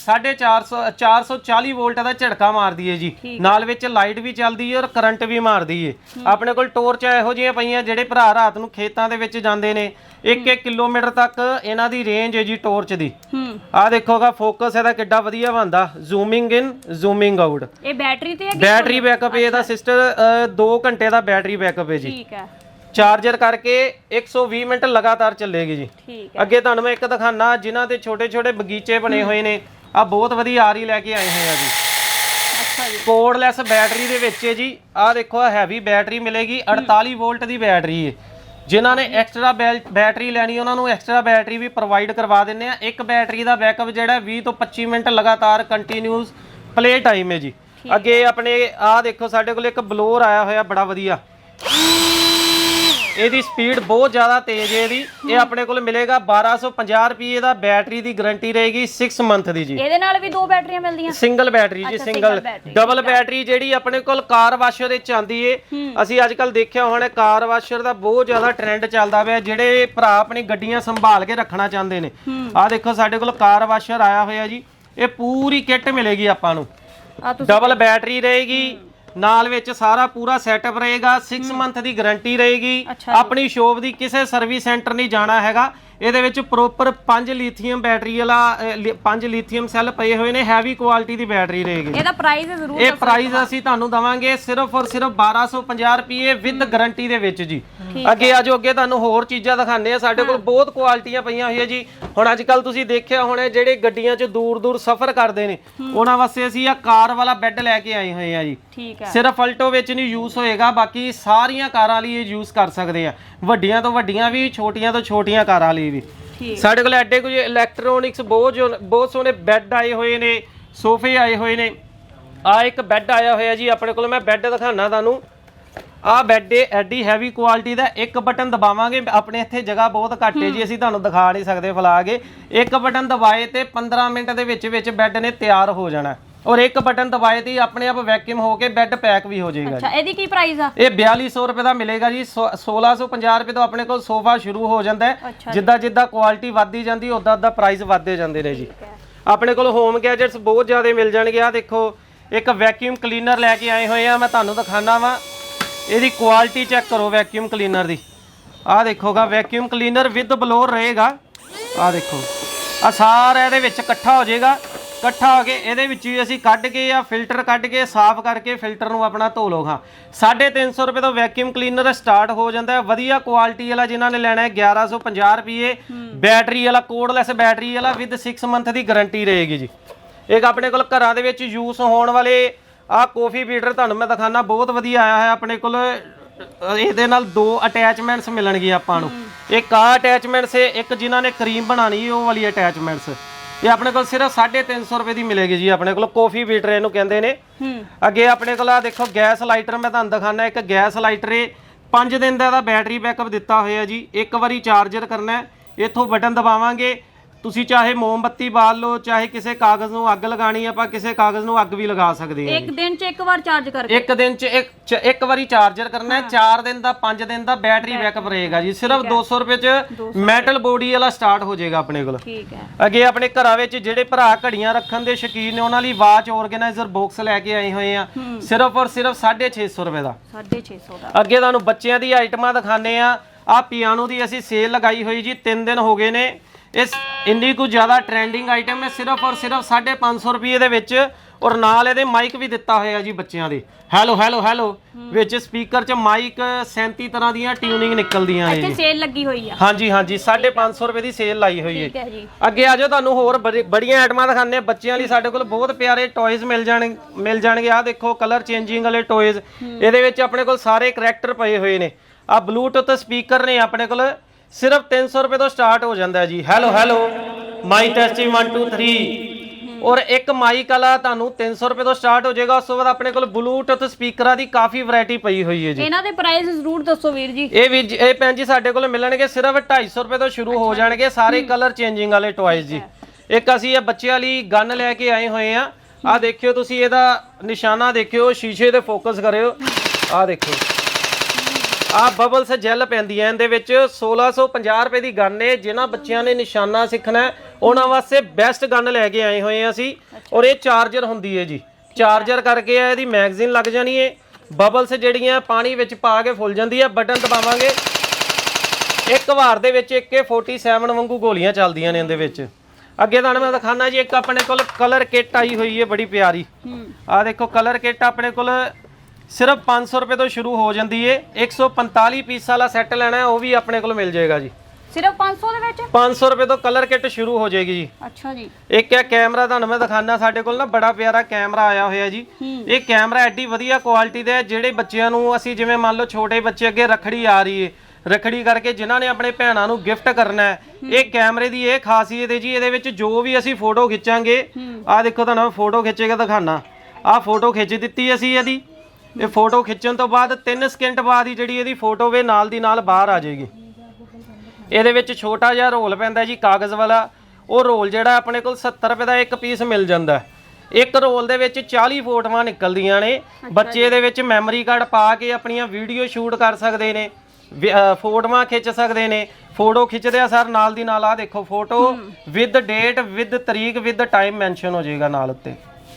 450 440 ਵੋਲਟ ਦਾ ਝਟਕਾ ਮਾਰਦੀ ਹੈ ਜੀ। ਨਾਲ ਵਿੱਚ ਲਾਈਟ ਵੀ ਚੱਲਦੀ ਹੈ ਔਰ ਕਰੰਟ ਵੀ ਮਾਰਦੀ ਹੈ। ਆਪਣੇ ਕੋਲ ਟੋਰਚ ਇਹੋ ਜਿਹੀਆਂ ਪਈਆਂ ਜਿਹੜੇ ਭਰਾ ਰਾਤ ਨੂੰ ਖੇਤਾਂ ਦੇ ਵਿੱਚ ਜਾਂਦੇ ਨੇ। 1-1 ਕਿਲੋਮੀਟਰ ਤੱਕ ਇਹਨਾਂ ਦੀ ਰੇਂਜ ਹੈ ਜੀ ਟੋਰਚ ਦੀ। ਹੂੰ। ਆ ਦੇਖੋਗਾ ਫੋਕਸ ਇਹਦਾ ਕਿੱਡਾ ਵਧੀਆ ਬਣਦਾ। Zooming in zooming out. ਇਹ ਬੈਟਰੀ ਤੇ ਹੈ ਬੈਟਰੀ ਬੈਕਅਪ ਇਹਦਾ ਸਿਸਟਰ 2 ਘੰਟੇ ਦਾ ਬੈਟਰੀ ਬੈਕਅਪ ਹੈ ਜੀ। ਠੀਕ ਹੈ। ਚਾਰਜਰ ਕਰਕੇ 120 ਮਿੰਟ ਲਗਾਤਾਰ ਚੱਲੇਗੀ ਜੀ। ਠੀਕ ਹੈ। ਅੱਗੇ ਤੁਹਾਨੂੰ ਮੈਂ ਇੱਕ ਦਿਖਾਣਾ ਜਿਨ੍ਹਾਂ ਤੇ ਛੋਟੇ ਛੋਟੇ ਬਗੀਚੇ ਬਣੇ ਹੋਏ ਨੇ। ਆ ਬਹੁਤ ਵਧੀਆ ਆਰੀ ਲੈ ਕੇ ਆਏ ਹੋਏ ਆ ਜੀ। ਅੱਛਾ ਜੀ। ਕੋਡਲੈਸ ਬੈਟਰੀ ਦੇ ਵਿੱਚ ਹੈ ਜੀ। ਆ ਦੇਖੋ ਹੈਵੀ ਬੈਟਰੀ ਮਿਲੇਗੀ 48 ਵੋਲਟ ਦੀ ਬੈਟਰੀ ਹੈ। ਜਿਨ੍ਹਾਂ ਨੇ ਐਕਸਟਰਾ ਬੈਟਰੀ ਲੈਣੀ ਉਹਨਾਂ ਨੂੰ ਐਕਸਟਰਾ ਬੈਟਰੀ ਵੀ ਪ੍ਰੋਵਾਈਡ ਕਰਵਾ ਦਿੰਨੇ ਆ। ਇੱਕ ਬੈਟਰੀ ਦਾ ਬੈਕਅਪ ਜਿਹੜਾ 20 ਤੋਂ 25 ਮਿੰਟ ਲਗਾਤਾਰ ਕੰਟੀਨਿਊਸ ਪਲੇ ਟਾਈਮ ਹੈ ਜੀ। ਅੱਗੇ ਆਪਣੇ ਆ ਦੇਖੋ ਸਾਡੇ ਕੋਲ ਇੱਕ ਬਲੋਰ ਆਇਆ ਹੋਇਆ ਬੜਾ ਵਧੀਆ। ਇਹਦੀ ਸਪੀਡ ਬਹੁਤ ਜ਼ਿਆਦਾ ਤੇਜ਼ ਹੈ ਇਹਦੀ। ਇਹ ਆਪਣੇ ਕੋਲ ਮਿਲੇਗਾ 1250 ਰੁਪਏ ਦਾ ਬੈਟਰੀ ਦੀ ਗਾਰੰਟੀ ਰਹੇਗੀ 6 ਮੰਥ ਦੀ ਜੀ। ਇਹਦੇ ਨਾਲ ਵੀ ਦੋ ਬੈਟਰੀਆਂ ਮਿਲਦੀਆਂ? ਸਿੰਗਲ ਬੈਟਰੀ ਜੀ ਸਿੰਗਲ ਡਬਲ ਬੈਟਰੀ ਜਿਹੜੀ ਆਪਣੇ ਕੋਲ ਕਾਰ ਵਾਸ਼ਰ ਵਿੱਚ ਆਂਦੀ ਏ। ਅਸੀਂ ਅੱਜ ਕੱਲ ਦੇਖਿਆ ਹੋਣਾ ਕਾਰ ਵਾਸ਼ਰ ਦਾ ਬਹੁਤ ਜ਼ਿਆਦਾ ਟ੍ਰੈਂਡ ਚੱਲਦਾ ਪਿਆ ਜਿਹੜੇ ਭਰਾ ਆਪਣੀ ਗੱਡੀਆਂ ਸੰਭਾਲ ਕੇ ਰੱਖਣਾ ਚਾਹੁੰਦੇ ਨੇ। ਆਹ ਦੇਖੋ ਸਾਡੇ ਕੋਲ ਕਾਰ ਵਾਸ਼ਰ ਆਇਆ ਹੋਇਆ ਜੀ। ਇਹ ਪੂਰੀ ਕਿੱਟ ਮਿਲੇਗੀ ਆਪਾਂ ਨੂੰ। ਡਬਲ ਬੈਟਰੀ ਰਹੇਗੀ। ਨਾਲ ਵਿੱਚ ਸਾਰਾ ਪੂਰਾ ਸੈਟਅਪ ਰਹੇਗਾ 6 ਮੰਥ ਦੀ ਗਾਰੰਟੀ ਰਹੇਗੀ। ਆਪਣੀ ਸ਼ੋਪ ਦੀ ਕਿਸੇ ਸਰਵਿਸ ਸੈਂਟਰ ਨਹੀਂ ਜਾਣਾ ਹੈਗਾ। ਇਹਦੇ ਵਿੱਚ ਪ੍ਰੋਪਰ 5 ਲਿਥੀਅਮ ਬੈਟਰੀ ਵਾਲਾ 5 ਲਿਥੀਅਮ ਸੈੱਲ ਪਏ ਹੋਏ ਨੇ ਹੈਵੀ ਕੁਆਲਿਟੀ ਦੀ ਬੈਟਰੀ ਰਹੇਗੀ। ਇਹਦਾ ਪ੍ਰਾਈਸ ਜ਼ਰੂਰ ਇਹ ਪ੍ਰਾਈਸ ਅਸੀਂ ਤੁਹਾਨੂੰ ਦਵਾਂਗੇ ਸਿਰਫ ਔਰ ਸਿਰਫ 1250 ਰੁਪਏ ਵਿਦ ਗਾਰੰਟੀ ਦੇ ਵਿੱਚ ਜੀ। ਅੱਗੇ ਆਜੋ ਅੱਗੇ ਤੁਹਾਨੂੰ ਹੋਰ ਚੀਜ਼ਾਂ ਦਿਖਾਉਂਦੇ ਆ ਸਾਡੇ ਕੋਲ ਬਹੁਤ ਕੁਆਲਿਟੀਆਂ ਪਈਆਂ ਹੋਈਆਂ ਜੀ। ਹੁਣ ਅੱਜ ਕੱਲ ਤੁਸੀਂ ਦੇਖਿਆ ਹੋਣਾ ਜਿਹੜੇ ਗੱਡੀਆਂ 'ਚ ਦੂਰ ਦੂਰ ਸਫ਼ਰ ਕਰਦੇ ਨੇ ਉਹਨਾਂ ਵਾਸਤੇ ਅਸੀਂ ਆ ਕਾਰ ਵਾਲਾ ਬੈੱਡ ਲੈ ਕੇ ਆਏ ਹੋਏ ਆ ਜੀ। ਠੀਕ ਹੈ। ਸਿਰਫ ਅਲਟੋ ਵਿੱਚ ਨਹੀਂ ਯੂਜ਼ ਹੋਏਗਾ ਬਾਕੀ ਸਾਰੀਆਂ ਕਾਰਾਂ ਲਈ ਇਹ ਯੂਜ਼ ਕਰ ਸਕਦੇ ਆ। ਵੱਡੀਆਂ ਤੋਂ ਵੱਡੀਆਂ ਵੀ ਛੋਟੀਆਂ ਤੋਂ ਛੋਟੀਆਂ ਕਾਰਾਂ ਲਈ ਵੀ। ਠੀਕ। ਸਾਡੇ ਕੋਲ ਐਡੇ ਕੁਝ ਇਲੈਕਟ੍ਰੋਨਿਕਸ ਬਹੁਤ ਜੋ- ਬਹੁਤ ਸੋਹਣੇ ਬੈੱਡ ਆਏ ਹੋਏ ਨੇ ਸੋਫੇ ਆਏ ਹੋਏ ਨੇ। ਆ ਇੱਕ ਬੈੱਡ ਆਇਆ ਹੋਇਆ ਜੀ ਆਪਣੇ ਕੋਲ ਮੈਂ ਬੈੱਡ ਦਿਖਾਣਾ ਤੁਹਾਨੂੰ। ਆ ਬੈੱਡ ਏ ਐਡੀ ਹੈਵੀ ਕੁਆਲਿਟੀ ਦਾ ਇੱਕ ਬਟਨ ਦਬਾਵਾਂਗੇ ਆਪਣੇ ਇੱਥੇ ਜਗ੍ਹਾ ਬਹੁਤ ਘੱਟ ਹੈ ਜੀ ਅਸੀਂ ਤੁਹਾਨੂੰ ਦਿਖਾ ਨਹੀਂ ਸਕਦੇ ਫਲਾ ਕੇ ਇੱਕ ਬਟਨ ਦਬਾਏ ਤੇ 15 ਮਿੰਟ ਦੇ ਵਿੱਚ ਵਿੱਚ ਬੈੱਡ ਨੇ ਤਿਆਰ ਹੋ ਜਾਣਾ। ਔਰ ਇੱਕ ਬਟਨ ਦਬਾਏ ਤੇ ਹੀ ਆਪਣੇ ਆਪ ਵੈਕਿਊਮ ਹੋ ਕੇ ਬੈੱਡ ਪੈਕ ਵੀ ਹੋ ਜਾਏਗਾ ਅੱਛਾ ਇਹਦੀ ਕੀ ਪ੍ਰਾਈਸ ਆ? ਇਹ 4200 ਰੁਪਏ ਦਾ ਮਿਲੇਗਾ ਜੀ। ਸੋ- 1650 ਰੁਪਏ ਤੋਂ ਆਪਣੇ ਕੋਲ ਸੋਫਾ ਸ਼ੁਰੂ ਹੋ ਜਾਂਦਾ ਹੈ। ਅੱਛਾ ਜਿੱਦਾਂ ਜਿੱਦਾਂ ਕੁਆਲਿਟੀ ਵੱਧਦੀ ਜਾਂਦੀ ਉਦਾਂ ਉਦਾਂ ਪ੍ਰਾਈਸ ਵੱਧਦੇ ਜਾਂਦੇ ਨੇ ਜੀ। ਆਪਣੇ ਕੋਲ ਹੋਮ ਗੈਜਟਸ ਬਹੁਤ ਜ਼ਿਆਦਾ ਮਿਲ ਜਾਣਗੇ। ਆ ਦੇਖੋ ਇੱਕ ਵੈਕਿਊਮ ਕਲੀਨਰ ਲੈ ਕੇ ਆਏ ਹੋਏ ਆ। ਮੈਂ ਤੁਹਾਨੂੰ ਦਿਖਾਣਾ ਵਾਂ। ਇਹਦੀ ਕੁਆਲਿਟੀ ਚੈੱਕ ਕਰੋ ਵੈਕਿਊਮ ਕਲੀਨਰ ਦੀ। ਆਹ ਦੇਖੋਗਾ ਵੈਕਿਊਮ ਕਲੀਨਰ ਵਿਦ ਬਲੋਰ ਰਹੇਗਾ। ਆਹ ਦੇਖੋ। ਆ ਸਾਰਾ ਇਹਦੇ ਵਿੱਚ ਇਕੱਠਾ ਹੋ ਜਾਏਗਾ। ਇਕੱਠਾ ਹੋ ਕੇ ਇਹਦੇ ਵਿੱਚ ਹੀ ਅਸੀਂ ਕੱਢ ਕੇ ਜਾਂ ਫਿਲਟਰ ਕੱਢ ਕੇ ਸਾਫ਼ ਕਰਕੇ ਫਿਲਟਰ ਨੂੰ ਆਪਣਾ ਧੋ ਲਓ ਹਾਂ। 350 ਰੁਪਏ ਤੋਂ ਵੈਕਿਊਮ ਕਲੀਨਰ ਸਟਾਰਟ ਹੋ ਜਾਂਦਾ ਹੈ। ਵਧੀਆ ਕੁਆਲਿਟੀ ਵਾਲਾ ਜਿਨ੍ਹਾਂ ਨੇ ਲੈਣਾ ਹੈ 1150 ਰੁਪਏ। ਬੈਟਰੀ ਵਾਲਾ ਕੋਡਲੈਸ ਬੈਟਰੀ ਵਾਲਾ ਵਿਦ 6 ਮੰਥ ਦੀ ਗਾਰੰਟੀ ਰਹੇਗੀ ਜੀ। ਇੱਕ ਆਪਣੇ ਕੋਲ ਘਰਾਂ ਦੇ ਵਿੱਚ ਯੂਜ਼ ਹੋਣ ਵਾਲੇ ਆਹ ਕਾਫੀ ਬੀਟਰ ਤੁਹਾਨੂੰ ਮੈਂ ਦਿਖਾਣਾ ਬਹੁਤ ਵਧੀਆ ਆਇਆ ਹੈ ਆਪਣੇ ਕੋਲ। ਇਹਦੇ ਨਾਲ ਦੋ ਅਟੈਚਮੈਂਟਸ ਮਿਲਣਗੀਆਂ ਆਪਾਂ ਨੂੰ। ਇੱਕ ਆ ਅਟੈਚਮੈਂਟਸ ਹੈ ਇੱਕ ਜਿਨ੍ਹਾਂ ਨੇ ਕਰੀਮ ਬਣਾਣੀ ਉਹ ਵਾਲੀ ਅਟੈਚਮੈਂਟਸ ਇਹ ਆਪਣੇ ਕੋਲ ਸਿਰਫ 350 ਰੁਪਏ ਦੀ ਮਿਲੇਗੀ ਜੀ ਆਪਣੇ ਕੋਲ। ਕਾਫੀ ਬੀਟਰ ਇਹਨੂੰ ਕਹਿੰਦੇ ਨੇ। ਹੂੰ। ਅੱਗੇ ਆਪਣੇ ਕੋਲ ਆ ਦੇਖੋ ਗੈਸ ਲਾਈਟਰ ਮੈਂ ਤੁਹਾਨੂੰ ਦਿਖਾਣਾ ਇੱਕ ਗੈਸ ਲਾਈਟਰ ਏ 5 ਦਿਨ ਦਾ ਇਹਦਾ ਬੈਟਰੀ ਬੈਕਅਪ ਦਿੱਤਾ ਹੋਇਆ ਜੀ। ਇੱਕ ਵਾਰੀ ਚਾਰਜਰ ਕਰਨਾ ਇੱਥੋਂ ਬਟਨ ਦਬਾਵਾਂਗੇ। ਤੁਸੀਂ ਚਾਹੇ ਮੋਮਬੱਤੀ ਬਾਲ ਲਓ ਚਾਹੇ ਕਿਸੇ ਕਾਗਜ਼ ਨੂੰ ਅੱਗ ਲਗਾਣੀ ਆਪਾਂ ਕਿਸੇ ਕਾਗਜ਼ ਨੂੰ ਅੱਗ ਵੀ ਲਗਾ ਸਕਦੇ ਹਾਂ ਇੱਕ ਦਿਨ ਚ ਇੱਕ ਵਾਰ ਚਾਰਜ ਕਰਕੇ। ਇੱਕ ਦਿਨ ਚ ਇੱਕ ਚ ਇੱਕ ਵਾਰੀ ਚਾਰਜਰ ਕਰਨਾ ਹੈ 4 ਦਿਨ ਦਾ 5 ਦਿਨ ਦਾ ਬੈਟਰੀ ਬੈਕਅਪ ਰਹੇਗਾ ਜੀ। ਸਿਰਫ 200 ਰੁਪਏ ਚ ਮੈਟਲ ਬੋਡੀ ਵਾਲਾ ਸਟਾਰਟ ਹੋ ਜਾਏਗਾ ਆਪਣੇ ਕੋਲ। ਠੀਕ ਹੈ। ਅੱਗੇ ਆਪਣੇ ਘਰਾਂ ਵਿੱਚ ਜਿਹੜੇ ਭਰਾ ਘੜੀਆਂ ਰੱਖਣ ਦੇ ਸ਼ੌਕੀਨ ਨੇ ਉਹਨਾਂ ਲਈ ਵਾਚ ਆਰਗੇਨਾਈਜ਼ਰ ਬਾਕਸ ਲੈ ਕੇ ਆਏ ਹੋਏ ਆ। ਸਿਰਫ ਔਰ ਸਿਰਫ 650 ਰੁਪਏ ਦਾ। 650 ਦਾ। ਅੱਗੇ ਤੁਹਾਨੂੰ ਬੱਚਿਆਂ ਦੀ ਆਈਟਮਾਂ ਦਿਖਾਣੇ ਆ। ਆ ਪਿਆਨੋ ਦੀ ਅਸੀਂ ਸੇਲ ਲਗਾਈ ਹੋਈ ਜੀ 3 ਦਿਨ ਹੋ ਗਏ ਨੇ। ਇਸ ਇੰਨੀ ਕੁ ਜ਼ਿਆਦਾ ਟ੍ਰੈਂਡਿੰਗ ਆਈਟਮ ਹੈ ਸਿਰਫ ਔਰ ਸਿਰਫ 550 ਰੁਪਏ ਦੇ ਵਿੱਚ ਔਰ ਨਾਲ ਇਹਦੇ ਮਾਈਕ ਵੀ ਦਿੱਤਾ ਹੋਇਆ ਜੀ ਬੱਚਿਆਂ ਦੇ। ਹੈਲੋ ਹੈਲੋ ਹੈਲੋ ਵਿੱਚ ਸਪੀਕਰ 'ਚ ਮਾਈਕ 37 ਤਰ੍ਹਾਂ ਦੀਆਂ ਟਿਊਨਿੰਗ ਨਿਕਲਦੀਆਂ ਨੇ ਇੱਥੇ ਜੀ। ਸੇਲ ਲੱਗੀ ਹੋਈ ਆ। ਹਾਂਜੀ ਹਾਂਜੀ 550 ਰੁਪਏ ਦੀ ਸੇਲ ਲਾਈ ਹੋਈ ਹੈ। ਠੀਕ ਹੈ ਜੀ। ਅੱਗੇ ਆ ਜਾਓ ਤੁਹਾਨੂੰ ਹੋਰ ਬੜੀ- ਬੜੀਆਂ ਆਈਟਮਾਂ ਦਿਖਾਉਂਦੇ ਹਾਂ। ਬੱਚਿਆਂ ਲਈ ਸਾਡੇ ਕੋਲ ਬਹੁਤ ਪਿਆਰੇ ਟੌਇਜ਼ ਮਿਲ ਜਾਣ ਮਿਲ ਜਾਣਗੇ। ਆ ਦੇਖੋ ਕਲਰ ਚੇਂਜਿੰਗ ਵਾਲੇ ਟੌਇਜ਼ ਇਹਦੇ ਵਿੱਚ ਆਪਣੇ ਕੋਲ ਸਾਰੇ ਕਰੈਕਟਰ ਪਏ ਹੋਏ ਨੇ। ਆ ਬਲੂਟੁੱਥ ਸਪੀਕਰ ਨੇ ਆਪਣੇ ਕੋਲ। ਸਿਰਫ 300 ਰੁਪਏ ਤੋਂ ਸਟਾਰਟ ਹੋ ਜਾਂਦਾ ਜੀ। ਹੈਲੋ ਹੈਲੋ ਮਾਈ ਟੈਸਟਿੰਗ 1 2 3 ਔਰ ਇੱਕ ਮਾਈਕ ਵਾਲਾ ਤੁਹਾਨੂੰ 300 ਰੁਪਏ ਤੋਂ ਸਟਾਰਟ ਹੋ ਜਾਏਗਾ। ਉਸ ਤੋਂ ਬਾਅਦ ਆਪਣੇ ਕੋਲ ਬਲੂਟੁੱਥ ਸਪੀਕਰਾਂ ਦੀ ਕਾਫੀ ਵੈਰਾਈਟੀ ਪਈ ਹੋਈ ਹੈ ਜੀ। ਇਹਨਾਂ ਦੇ ਪ੍ਰਾਈਸ ਜ਼ਰੂਰ ਦੱਸੋ ਵੀਰ ਜੀ। ਇਹ ਵੀ ਜੀ- ਇਹ ਭੈਣ ਜੀ ਸਾਡੇ ਕੋਲ ਮਿਲਣਗੇ ਸਿਰਫ 250 ਰੁਪਏ ਤੋਂ ਸ਼ੁਰੂ ਹੋ ਜਾਣਗੇ ਸਾਰੇ ਕਲਰ ਚੇਂਜਿੰਗ ਵਾਲੇ ਟੌਇਜ਼ ਜੀ। ਇੱਕ ਅਸੀਂ ਇਹ ਬੱਚਿਆਂ ਲਈ ਗਨ ਲੈ ਕੇ ਆਏ ਹੋਏ ਆ ਆ ਦੇਖਿਓ ਤੁਸੀਂ ਇਹਦਾ ਨਿਸ਼ਾਨਾ ਦੇਖਿਓ ਸ਼ੀਸ਼ੇ ਤੇ ਫੋਕਸ ਕਰਿਓ। ਆ ਦੇਖੋ। ਆ ਬਬਲਸ ਜੈਲ ਪੈਂਦੀ ਹੈ ਇਹਦੇ ਵਿੱਚ 1650 ਰੁਪਏ ਦੀ ਗਨ ਹੈ ਜਿਨ੍ਹਾਂ ਬੱਚਿਆਂ ਨੇ ਨਿਸ਼ਾਨਾ ਸਿੱਖਣਾ ਹੈ, ਉਹਨਾਂ ਵਾਸਤੇ ਬੈਸਟ ਗਨ ਲੈ ਕੇ ਆਏ ਹੋਏ ਆ ਅਸੀਂ। ਔਰ ਇਹ ਚਾਰਜਰ ਹੁੰਦੀ ਹੈ ਜੀ। ਚਾਰਜਰ ਕਰਕੇ ਆ ਇਹਦੀ ਮੈਗਜ਼ੀਨ ਲੱਗ ਜਾਣੀ ਹੈ ਬਬਲਸ ਜਿਹੜੀਆਂ ਪਾਣੀ ਵਿੱਚ ਪਾ ਕੇ ਫੁੱਲ ਜਾਂਦੀ ਹੈ ਬਟਨ ਦਬਾਵਾਂਗੇ। ਇੱਕ ਵਾਰ ਦੇ ਵਿੱਚ ਇੱਕ 47 ਵਾਂਗੂ ਗੋਲੀਆਂ ਚੱਲਦੀਆਂ ਨੇ ਇਹਦੇ ਵਿੱਚ। ਅੱਗੇ ਤੁਹਾਨੂੰ ਮੈਂ ਦਿਖਾਣਾ ਜੀ ਇੱਕ ਆਪਣੇ ਕੋਲ ਕਲਰ ਕਿੱਟ ਆਈ ਹੋਈ ਹੈ ਬੜੀ ਪਿਆਰੀ। ਹੂੰ। ਆ ਦੇਖੋ ਕਲਰ ਕਿੱਟ ਆਪਣੇ ਕੋਲ ਸਿਰਫ 500 ਰੁਪਏ ਤੋਂ ਸ਼ੁਰੂ ਹੋ ਜਾਂਦੀ ਏ। 145 ਪੀਸ ਵਾਲਾ ਸੈੱਟ ਲੈਣਾ ਹੈ ਉਹ ਵੀ ਆਪਣੇ ਕੋਲ ਮਿਲ ਜਾਏਗਾ ਜੀ। ਸਿਰਫ 500 ਦੇ ਵਿੱਚ? 500 ਰੁਪਏ ਤੋਂ ਕਲਰ ਕਿੱਟ ਸ਼ੁਰੂ ਹੋ ਜਾਏਗੀ ਜੀ। ਅੱਛਾ ਜੀ। ਇੱਕ ਹੈ ਕੈਮਰਾ ਤੁਹਾਨੂੰ ਮੈਂ ਦਿਖਾਣਾ ਸਾਡੇ ਕੋਲ ਨਾ ਬੜਾ ਪਿਆਰਾ ਕੈਮਰਾ ਆਇਆ ਹੋਇਆ ਜੀ। ਇਹ ਕੈਮਰਾ ਐਡੀ ਵਧੀਆ ਕੁਆਲਿਟੀ ਦਾ ਹੈ ਜਿਹੜੇ ਬੱਚਿਆਂ ਨੂੰ ਅਸੀਂ ਜਿਵੇਂ ਮੰਨ ਲਓ ਛੋਟੇ ਬੱਚੇ ਅੱਗੇ ਰਖੜੀ ਆ ਰਹੀ ਏ ਰਖੜੀ ਕਰਕੇ ਜਿਨ੍ਹਾਂ ਨੇ ਆਪਣੇ ਭੈਣਾਂ ਨੂੰ ਗਿਫਟ ਕਰਨਾ ਹੈ ਇਹ ਕੈਮਰੇ ਦੀ ਇਹ ਖਾਸੀਅਤ ਹੈ ਜੀ ਇਹਦੇ ਵਿੱਚ ਜੋ ਵੀ ਅਸੀਂ ਫੋਟੋ ਖਿੱਚਾਂਗੇ ਆਹ ਦੇਖੋ ਤੁਹਾਨੂੰ ਮੈਂ ਫੋਟੋ ਖਿੱਚ ਕੇ ਦਿਖਾਣਾ ਆਹ ਫੋਟੋ ਖਿੱਚ ਦਿੱਤੀ ਅਸੀਂ ਇਹਦੀ। ਇਹ ਫੋਟੋ ਖਿੱਚਣ ਤੋਂ ਬਾਅਦ 3 ਸਕਿੰਟ ਬਾਅਦ ਹੀ ਜਿਹੜੀ ਇਹਦੀ ਫੋਟੋ ਵੇ ਨਾਲ ਦੀ ਨਾਲ ਬਾਹਰ ਆ ਜਾਏਗੀ। ਇਹਦੇ ਵਿੱਚ ਛੋਟਾ ਜਿਹਾ ਰੋਲ ਪੈਂਦਾ ਜੀ ਕਾਗਜ਼ ਵਾਲਾ। ਉਹ ਰੋਲ ਜਿਹੜਾ ਆਪਣੇ ਕੋਲ 70 ਰੁਪਏ ਦਾ ਇੱਕ ਪੀਸ ਮਿਲ ਜਾਂਦਾ। ਇੱਕ ਰੋਲ ਦੇ ਵਿੱਚ 40 ਫੋਟੋਆਂ ਨਿਕਲਦੀਆਂ ਨੇ। ਬੱਚੇ ਦੇ ਵਿੱਚ ਮੈਮਰੀ ਕਾਰਡ ਪਾ ਕੇ ਆਪਣੀਆਂ ਵੀਡੀਓ ਸ਼ੂਟ ਕਰ ਸਕਦੇ ਨੇ। ਫੋਟੋਆਂ ਖਿੱਚ ਸਕਦੇ ਨੇ। ਫੋਟੋ ਖਿੱਚਦੇ ਆ ਸਰ ਨਾਲ ਦੀ ਨਾਲ ਆ ਦੇਖੋ ਫੋਟੋ ਵਿਦ ਡੇਟ ਵਿਦ ਤਰੀਕ ਵਿਦ ਟਾਈਮ ਮੈਂਸ਼ਨ ਹੋ ਜਾਏਗਾ ਨਾਲ ਉੱਤੇ।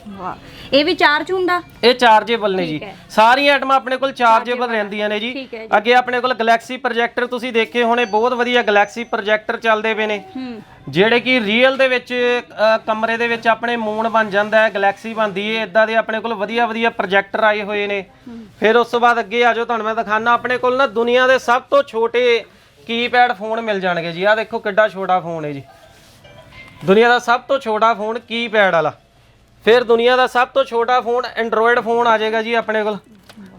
ਵਾਹ। ਇਹ ਵੀ ਚਾਰਜ ਹੁੰਦਾ? ਇਹ ਚਾਰਜੇਬਲ ਨੇ ਜੀ। ਠੀਕ ਹੈ। ਸਾਰੀਆਂ ਆਈਟਮਾਂ ਆਪਣੇ ਕੋਲ ਚਾਰਜੇਬਲ ਰਹਿੰਦੀਆਂ ਨੇ ਜੀ। ਠੀਕ ਹੈ ਅੱਗੇ ਆਪਣੇ ਕੋਲ ਗੈਲੈਕਸੀ ਪ੍ਰੋਜੈਕਟਰ ਤੁਸੀਂ ਦੇਖੇ ਹੋਣੇ ਬਹੁਤ ਵਧੀਆ ਗੈਲੈਕਸੀ ਪ੍ਰੋਜੈਕਟਰ ਚੱਲਦੇ ਪਏ ਨੇ। ਹੂੰ। ਜਿਹੜੇ ਕਿ ਰੀਅਲ ਦੇ ਵਿੱਚ ਅ, ਕਮਰੇ ਦੇ ਵਿੱਚ ਆਪਣੇ ਮੂਨ ਬਣ ਜਾਂਦਾ ਹੈ ਗੈਲੈਕਸੀ ਬਣਦੀ ਹੈ ਇਦਾਂ ਦੇ ਆਪਣੇ ਕੋਲ ਵਧੀਆ ਵਧੀਆ ਪ੍ਰੋਜੈਕਟਰ ਆਏ ਹੋਏ ਨੇ। ਫਿਰ ਉਸ ਤੋਂ ਬਾਅਦ ਅੱਗੇ ਆ ਜਾਓ ਤੁਹਾਨੂੰ ਮੈਂ ਦਿਖਾਣਾ ਆਪਣੇ ਕੋਲ ਨਾ ਦੁਨੀਆ ਦੇ ਸਭ ਤੋਂ ਛੋਟੇ ਕੀਪੈਡ ਫੋਨ ਮਿਲ ਜਾਣਗੇ ਜੀ। ਆਹ ਦੇਖੋ ਕਿੱਡਾ ਛੋਟਾ ਫੋਨ ਹੈ ਜੀ। ਦੁਨੀਆ ਦਾ ਸਭ ਤੋਂ ਛੋਟਾ ਫੋਨ ਕੀਪੈਡ ਵਾਲਾ। ਫਿਰ ਦੁਨੀਆ ਦਾ ਸਭ ਤੋਂ ਛੋਟਾ ਫੋਨ ਐਂਡਰੋਇਡ ਫੋਨ ਆ ਜਾਏਗਾ ਜੀ ਆਪਣੇ ਕੋਲ।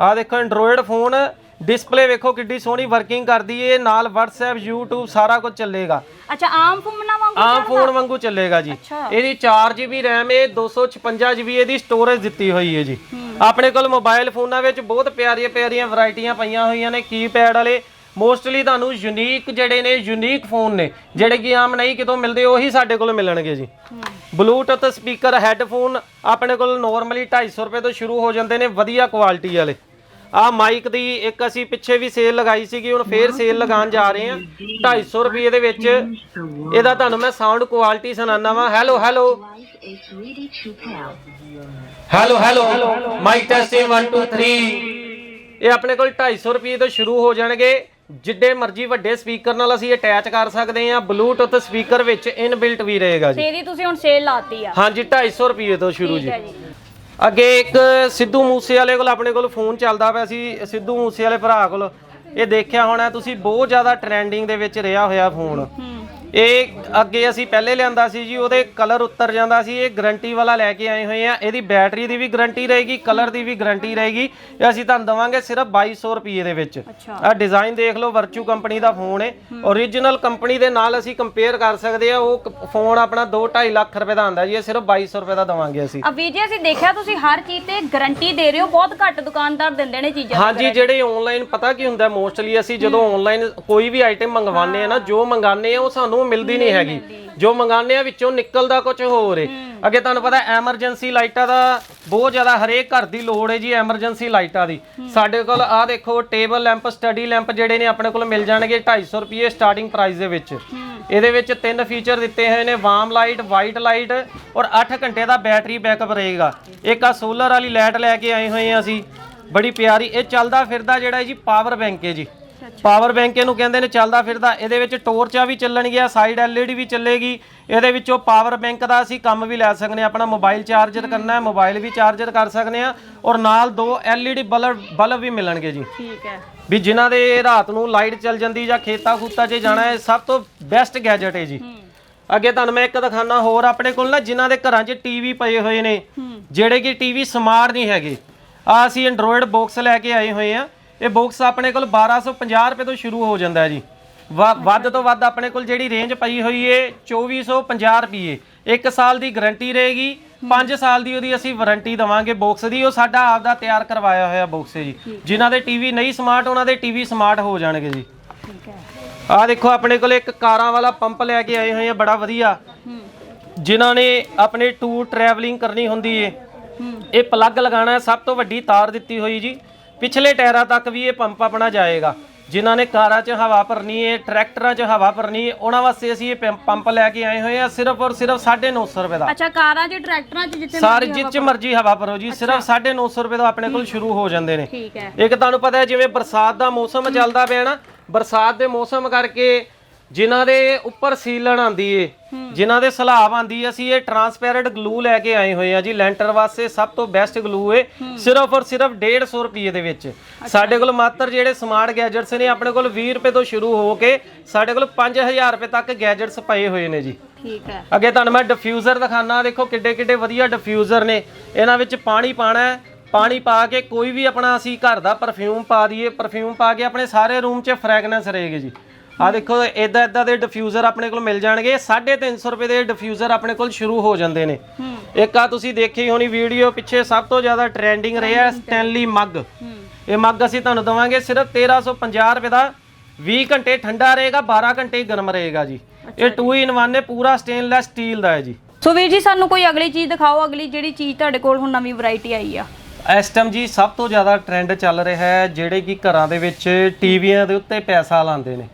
ਆਹ ਦੇਖੋ ਐਂਡਰੋਇਡ ਫੋਨ ਡਿਸਪਲੇ ਵੇਖੋ ਕਿੱਡੀ ਸੋਹਣੀ ਵਰਕਿੰਗ ਕਰਦੀ ਏ ਨਾਲ WhatsApp YouTube ਸਾਰਾ ਕੁਝ ਚੱਲੇਗਾ। ਅੱਛਾ ਆਮ ਫੋਨਾਂ ਵਾਂਗੂ ਆਮ? ਫੋਨ ਵਾਂਗੂ ਚੱਲੇਗਾ ਜੀ। ਇਹਦੀ 4GB RAM ਏ 256GB ਇਹਦੀ ਸਟੋਰੇਜ ਦਿੱਤੀ ਹੋਈ ਹੈ ਜੀ। ਆਪਣੇ ਕੋਲ ਮੋਬਾਈਲ ਫੋਨਾਂ ਵਿੱਚ ਬਹੁਤ ਪਿਆਰੀਆਂ ਪਿਆਰੀਆਂ ਵੈਰਾਈਟੀਆਂ ਪਈਆਂ ਹੋਈਆਂ ਨੇ ਕੀਪੈਡ ਵਾਲੇ ਮੋਸਟਲੀ ਤੁਹਾਨੂੰ ਯੂਨੀਕ ਜਿਹੜੇ ਨੇ ਯੂਨੀਕ ਫੋਨ ਨੇ। ਜਿਹੜੇ ਕਿ ਆਮ ਨਹੀਂ ਕਿਤੋਂ ਮਿਲਦੇ ਉਹੀ ਸਾਡੇ ਕੋਲ ਮਿਲਣਗੇ ਜੀ। ਬਲੂਟੁੱਥ ਸਪੀਕਰ ਹੈੱਡਫੋਨ ਆਪਣੇ ਕੋਲ ਨਾਰਮਲੀ 250 ਰੁਪਏ ਤੋਂ ਸ਼ੁਰੂ ਹੋ ਜਾਂਦੇ ਨੇ ਵਧੀਆ ਕੁਆਲਿਟੀ ਵਾਲੇ। ਆ ਮਾਈਕ ਦੀ ਇੱਕ ਅਸੀਂ ਪਿੱਛੇ ਵੀ ਸੇਲ ਲਗਾਈ ਸੀਗੀ ਹੁਣ ਫੇਰ ਸੇਲ ਲਗਾਉਣ ਜਾ ਰਹੇ ਹਾਂ। 250 ਰੁਪਏ ਦੇ ਵਿੱਚ ਇਹਦਾ ਤੁਹਾਨੂੰ ਮੈਂ ਸਾਊਂਡ ਕੁਆਲਿਟੀ ਸੁਣਾਉਣਾ ਵਾ। Hello hello. Hello hello mic testing 1 2 3 ਇਹ ਆਪਣੇ ਕੋਲ 250 ਰੁਪਏ ਤੋਂ ਸ਼ੁਰੂ ਹੋ ਜਾਣਗੇ। ਜਿੱਡੇ ਮਰਜ਼ੀ ਵੱਡੇ ਸਪੀਕਰ ਨਾਲ ਅਸੀਂ ਅਟੈਚ ਕਰ ਸਕਦੇ ਹਾਂ ਬਲੂਟੁੱਥ ਸਪੀਕਰ ਵਿੱਚ ਇਨਬਿਲਟ ਵੀ ਰਹੇਗਾ ਜੀ। ਤੇ ਇਹਦੀ ਤੁਸੀਂ ਹੁਣ ਸੇਲ ਲਾਤੀ ਆ। ਹਾਂਜੀ 250 ਰੁਪਏ ਤੋਂ ਸ਼ੁਰੂ ਠੀਕ ਜੀ। ਹੈ ਜੀ। ਅੱਗੇ ਇੱਕ ਸਿੱਧੂ ਮੂਸੇ ਵਾਲੇ ਕੋਲ ਆਪਣੇ ਕੋਲ ਫੋਨ ਚੱਲਦਾ ਪਿਆ ਸੀ ਸਿੱਧੂ ਮੂਸੇ ਵਾਲੇ ਭਰਾ ਕੋਲ। ਇਹ ਦੇਖਿਆ ਹੋਣਾ ਤੁਸੀਂ ਬਹੁਤ ਜ਼ਿਆਦਾ ਟ੍ਰੈਂਡਿੰਗ ਦੇ ਵਿੱਚ ਰਿਹਾ ਹੋਇਆ ਫੋਨ। ਹੂੰ। ਇਹ ਅੱਗੇ ਅਸੀਂ ਪਹਿਲੇ ਲਿਆਂਦਾ ਸੀ ਜੀ ਉਹਦੇ ਕਲਰ ਉੱਤਰ ਜਾਂਦਾ ਸੀ ਇਹ ਗਾਰੰਟੀ ਵਾਲਾ ਲੈ ਕੇ ਆਏ ਹੋਏ ਆ। ਇਹਦੀ ਬੈਟਰੀ ਦੀ ਵੀ ਗਾਰੰਟੀ ਰਹੇਗੀ ਕਲਰ ਦੀ ਵੀ ਗਾਰੰਟੀ ਰਹੇਗੀ। ਇਹ ਅਸੀਂ ਤੁਹਾਨੂੰ ਦਵਾਂਗੇ ਸਿਰਫ 2200 ਰੁਪਏ ਦੇ ਵਿੱਚ। ਆ ਡਿਜ਼ਾਈਨ ਦੇਖ ਲਓ ਵਰਚੂ ਕੰਪਨੀ ਦਾ ਫੋਨ ਹੈ। Origignal ਕੰਪਨੀ ਦੇ ਨਾਲ ਅਸੀਂ ਕੰਪੇਅਰ ਕਰ ਸਕਦੇ ਆ ਉਹ ਫੋਨ ਆਪਣਾ 2.5 ਲੱਖ ਰੁਪਏ ਦਾ ਆਂਦਾ ਜੀ ਇਹ ਸਿਰਫ 2200 ਰੁਪਏ ਦਾ ਦਵਾਂਗੇ ਅਸੀਂ। ਆ ਵੀਰ ਜੀ ਅਸੀਂ ਦੇਖਿਆ ਤੁਸੀਂ ਹਰ ਚੀਜ਼ ਤੇ ਗਾਰੰਟੀ ਦੇ ਰਹੇ ਹੋ ਬਹੁਤ ਘੱਟ ਦੁਕਾਨਦਾਰ ਦਿੰਦੇ ਨੇ ਚੀਜ਼ਾਂ ਹਾਂਜੀ ਜਿਹੜੇ ਆਨਲਾਈਨ ਪਤਾ ਕੀ ਹੁੰਦਾ ਮੋਸਟਲੀ ਅਸੀਂ ਜਦੋਂ ਆਨਲਾਈਨ ਕੋਈ ਵੀ ਆਈਟਮ ਮੰਗਵਾਉਂਦੇ ਆ ਨਾ ਜੋ ਮੰਗਾਉਂਦੇ ਆ ਉਹ ਸਾਨੂੰ ਮਿਲਦੀ ਨਹੀਂ ਹੈਗੀ। ਜੋ ਮੰਗਾਉਂਦੇ ਆ ਵਿੱਚੋਂ ਨਿਕਲਦਾ ਕੁਝ ਹੋਰ ਏ। ਅੱਗੇ ਤੁਹਾਨੂੰ ਪਤਾ ਐਮਰਜੈਂਸੀ ਲਾਈਟਾਂ ਦਾ ਬਹੁਤ ਜ਼ਿਆਦਾ ਹਰੇਕ ਘਰ ਦੀ ਲੋੜ ਹੈ ਜੀ ਐਮਰਜੈਂਸੀ ਲਾਈਟਾਂ ਦੀ। ਸਾਡੇ ਕੋਲ ਆਹ ਦੇਖੋ ਟੇਬਲ ਲੈਂਪ ਸਟੱਡੀ ਲੈਂਪ ਜਿਹੜੇ ਨੇ ਆਪਣੇ ਕੋਲ ਮਿਲ ਜਾਣਗੇ 250 ਰੁਪਏ ਸਟਾਰਟਿੰਗ ਪ੍ਰਾਈਸ ਦੇ ਵਿੱਚ। ਇਹਦੇ ਵਿੱਚ ਤਿੰਨ ਫੀਚਰ ਦਿੱਤੇ ਹੋਏ ਨੇ ਵਾਰਮ ਲਾਈਟ ਵਾਈਟ ਲਾਈਟ ਔਰ 8 ਘੰਟੇ ਦਾ ਬੈਟਰੀ ਬੈਕਅਪ ਰਹੇਗਾ। ਇੱਕ ਆ ਸੋਲਰ ਵਾਲੀ ਲਾਈਟ ਲੈ ਕੇ ਆਏ ਹੋਏ ਆ ਅਸੀਂ। ਬੜੀ ਪਿਆਰੀ ਇਹ ਚੱਲਦਾ ਫਿਰਦਾ ਜਿਹੜਾ ਜੀ ਪਾਵਰ ਬੈਂਕ ਹੈ ਜੀ। ਪਾਵਰ ਬੈਂਕ ਇਹਨੂੰ ਕਹਿੰਦੇ ਨੇ ਚੱਲਦਾ ਫਿਰਦਾ। ਇਹਦੇ ਵਿੱਚ ਟੋਰਚਾਂ ਵੀ ਚੱਲਣਗੀਆਂ ਸਾਈਡ ਐਲਈਡੀ ਵੀ ਚੱਲੇਗੀ। ਇਹਦੇ ਵਿੱਚੋਂ ਪਾਵਰ ਬੈਂਕ ਦਾ ਅਸੀਂ ਕੰਮ ਵੀ ਲੈ ਸਕਦੇ ਹਾਂ ਆਪਣਾ ਮੋਬਾਈਲ ਚਾਰਜਰ ਕਰਨਾ ਹੈ ਮੋਬਾਈਲ ਵੀ ਚਾਰਜਰ ਕਰ ਸਕਦੇ ਹਾਂ ਔਰ ਨਾਲ ਦੋ ਐਲਈਡੀ ਬਲਬ ਬਲਬ ਵੀ ਮਿਲਣਗੇ ਜੀ। ਠੀਕ ਹੈ। ਵੀ ਜਿਨ੍ਹਾਂ ਦੇ ਰਾਤ ਨੂੰ ਲਾਈਟ ਚੱਲ ਜਾਂਦੀ ਜਾਂ ਖੇਤਾਂ ਖੂਤਾਂ 'ਚ ਜਾਣਾ ਹੈ ਸਭ ਤੋਂ ਬੈਸਟ ਗੈਜਟ ਹੈ ਜੀ। ਅੱਗੇ ਤੁਹਾਨੂੰ ਮੈਂ ਇੱਕ ਦਿਖਾਣਾ ਹੋਰ ਆਪਣੇ ਕੋਲ ਨਾ ਜਿਨ੍ਹਾਂ ਦੇ ਘਰਾਂ 'ਚ ਟੀਵੀ ਪਏ ਹੋਏ ਨੇ ਜਿਹੜੇ ਕਿ ਟੀਵੀ ਸਮਾਰਟ ਨਹੀਂ ਹੈਗੇ। ਆ ਅਸੀਂ ਐਂਡਰੋਇਡ ਬਾਕਸ ਲੈ ਕੇ ਆਏ ਹੋਏ ਆ ਇਹ ਬਾਕਸ ਆਪਣੇ ਕੋਲ 1250 ਰੁਪਏ ਤੋਂ ਸ਼ੁਰੂ ਹੋ ਜਾਂਦਾ ਹੈ ਜੀ। ਵੱਧ ਤੋਂ ਵੱਧ ਆਪਣੇ ਕੋਲ ਜਿਹੜੀ ਰੇਂਜ ਪਈ ਹੋਈ ਏ 2450 ਰੁਪਏ ਇੱਕ ਸਾਲ ਦੀ ਗਾਰੰਟੀ ਰਹੇਗੀ 5 ਸਾਲ ਦੀ ਉਹਦੀ ਅਸੀਂ ਵਾਰੰਟੀ ਦਵਾਂਗੇ ਬਾਕਸ ਦੀ। ਉਹ ਸਾਡਾ ਆਪਦਾ ਤਿਆਰ ਕਰਵਾਇਆ ਹੋਇਆ ਬਾਕਸ ਹੈ ਜੀ। ਜਿਨ੍ਹਾਂ ਦੇ ਟੀਵੀ ਨਹੀਂ ਸਮਾਰਟ ਉਹਨਾਂ ਦੇ ਟੀਵੀ ਸਮਾਰਟ ਹੋ ਜਾਣਗੇ ਜੀ। ਠੀਕ ਹੈ। ਆਹ ਦੇਖੋ ਆਪਣੇ ਕੋਲ ਇੱਕ ਕਾਰਾਂ ਵਾਲਾ ਪੰਪ ਲੈ ਕੇ ਆਏ ਹੋਏ ਆ ਬੜਾ ਵਧੀਆ। ਜਿਨ੍ਹਾਂ ਨੇ ਆਪਣੇ ਟੂਰ ਟਰੈਵਲਿੰਗ ਕਰਨੀ ਹੁੰਦੀ ਏ। ਇਹ ਪਲੱਗ ਲਗਾਉਣਾ ਹੈ ਸਭ ਤੋਂ ਵੱਡੀ ਤਾਰ ਦਿੱਤੀ ਹੋਈ ਜੀ। ਪਿਛਲੇ ਟਾਇਰਾਂ ਤੱਕ ਵੀ ਇਹ ਪੰਪ ਆਪਣਾ ਜਾਏਗਾ। ਜਿਨ੍ਹਾਂ ਨੇ ਕਾਰਾਂ 'ਚ ਹਵਾ ਭਰਨੀ ਹੈ ਟਰੈਕਟਰਾਂ 'ਚ ਹਵਾ ਭਰਨੀ ਹੈ ਉਹਨਾਂ ਵਾਸਤੇ ਅਸੀਂ ਇਹ ਪੰਪ- ਪੰਪ ਲੈ ਕੇ ਆਏ ਹੋਏ ਆ ਸਿਰਫ ਔਰ ਸਿਰਫ 950 ਰੁਪਏ ਦਾ। ਅੱਛਾ ਕਾਰਾਂ 'ਚ ਟਰੈਕਟਰਾਂ 'ਚ ਜਿੱਥੇ ਸਾਰੀ ਮਰਜ਼ੀ ਮਰਜ਼ੀ ਹਵਾ ਭਰੋ ਜੀ ਸਿਰਫ 950 ਰੁਪਏ ਤੋਂ ਆਪਣੇ ਕੋਲ ਸ਼ੁਰੂ ਹੋ ਜਾਂਦੇ ਨੇ। ਠੀਕ ਹੈ। ਇੱਕ ਤੁਹਾਨੂੰ ਪਤਾ ਹੈ ਜਿਵੇਂ ਬਰਸਾਤ ਦਾ ਮੌਸਮ ਚੱਲਦਾ ਪਿਆ ਨਾ ਬਰਸਾਤ ਦੇ ਮੌਸਮ ਕਰਕੇ ਜਿਨ੍ਹਾਂ ਦੇ ਉੱਪਰ ਸੀਲਣ ਆਂਦੀ ਏ ਜਿਨ੍ਹਾਂ ਦੇ ਸਲਾਬ ਆਂਦੀ ਏ, ਅਸੀਂ ਇਹ ਟਰਾਂਸਪੈਰੈਂਟ ਗਲੂ ਲੈ ਕੇ ਆਏ ਹੋਏ ਆ ਜੀ। ਲੈਂਟਰ ਵਾਸਤੇ ਸਭ ਤੋਂ ਬੈਸਟ ਗਲੂ ਏ ਸਿਰਫ ਔਰ ਸਿਰਫ 150 ਰੁਪਏ ਦੇ ਵਿੱਚ। ਸਾਡੇ ਕੋਲ ਮਾਤਰ ਜਿਹੜੇ ਸਮਾਰਟ ਗੈਜਟਸ ਨੇ ਆਪਣੇ ਕੋਲ 20 ਰੁਪਏ ਤੋਂ ਸ਼ੁਰੂ ਹੋ ਕੇ ਸਾਡੇ ਕੋਲ 5000 ਰੁਪਏ ਤੱਕ ਗੈਜਟਸ ਪਏ ਹੋਏ ਨੇ ਜੀ। ਠੀਕ ਹੈ। ਅੱਗੇ ਤੁਹਾਨੂੰ ਮੈਂ ਡਿਫਿਊਜ਼ਰ ਦਿਖਾਣਾ ਦੇਖੋ ਕਿੱਡੇ ਕਿੱਡੇ ਵਧੀਆ ਡਿਫਿਊਜ਼ਰ ਨੇ। ਇਹਨਾਂ ਵਿੱਚ ਪਾਣੀ ਪਾਣਾ ਹੈ ਪਾਣੀ ਪਾ ਕੇ ਕੋਈ ਵੀ ਆਪਣਾ ਅਸੀਂ ਘਰ ਦਾ ਪਰਫਿਊਮ ਪਾ ਦਈਏ ਪਰਫਿਊਮ ਪਾ ਕੇ ਆਪਣੇ ਸਾਰੇ ਰੂਮ 'ਚ ਫ੍ਰੈਗਨੈਂਸ ਰਹੇਗੀ ਜੀ। ਆ ਦੇਖੋ ਇਦਾਂ ਇਦਾਂ ਦੇ ਡਿਫਿਊਜ਼ਰ ਆਪਣੇ ਕੋਲ ਮਿਲ ਜਾਣਗੇ। 350 ਰੁਪਏ ਦੇ ਡਿਫਿਊਜ਼ਰ ਆਪਣੇ ਕੋਲ ਸ਼ੁਰੂ ਹੋ ਜਾਂਦੇ ਨੇ। ਇੱਕ ਆ ਤੁਸੀਂ ਦੇਖੀ ਹੋਣੀ ਵੀਡੀਓ ਪਿੱਛੇ ਸਭ ਤੋਂ ਜ਼ਿਆਦਾ ਟ੍ਰੈਂਡਿੰਗ ਰਿਹਾ ਸਟੈਨਲੀ ਮੱਗ ਇਹ ਮੱਗ ਅਸੀਂ ਤੁਹਾਨੂੰ ਦਵਾਂਗੇ ਸਿਰਫ 1350 ਰੁਪਏ ਦਾ। 20 ਘੰਟੇ ਠੰਡਾ ਰਹੇਗਾ 12 ਘੰਟੇ ਗਰਮ ਰਹੇਗਾ ਜੀ। ਇਹ 2 ਇਨ 1 ਹੈ ਪੂਰਾ ਸਟੇਨਲੈਸ ਸਟੀਲ ਦਾ ਹੈ ਜੀ। ਸੋ ਵੀਰ ਜੀ ਸਾਨੂੰ ਕੋਈ ਅਗਲੀ ਚੀਜ਼ ਦਿਖਾਓ। ਅਗਲੀ ਜਿਹੜੀ ਚੀਜ਼ ਤੁਹਾਡੇ ਕੋਲ ਹੁਣ ਨਵੀਂ ਵੈਰਾਈਟੀ ਆਈ ਆ। ਇਸ ਟਾਈਮ ਜੀ ਸਭ ਤੋਂ ਜ਼ਿਆਦਾ ਟ੍ਰੈਂਡ ਚੱਲ ਰਿਹਾ ਹੈ ਜਿਹੜੇ ਕਿ ਘਰਾਂ ਦੇ ਵਿੱਚ ਟੀਵੀਆਂ ਦੇ ਉੱਤੇ ਪੈਸਾ ਲਾਉਂਦੇ ਨੇ।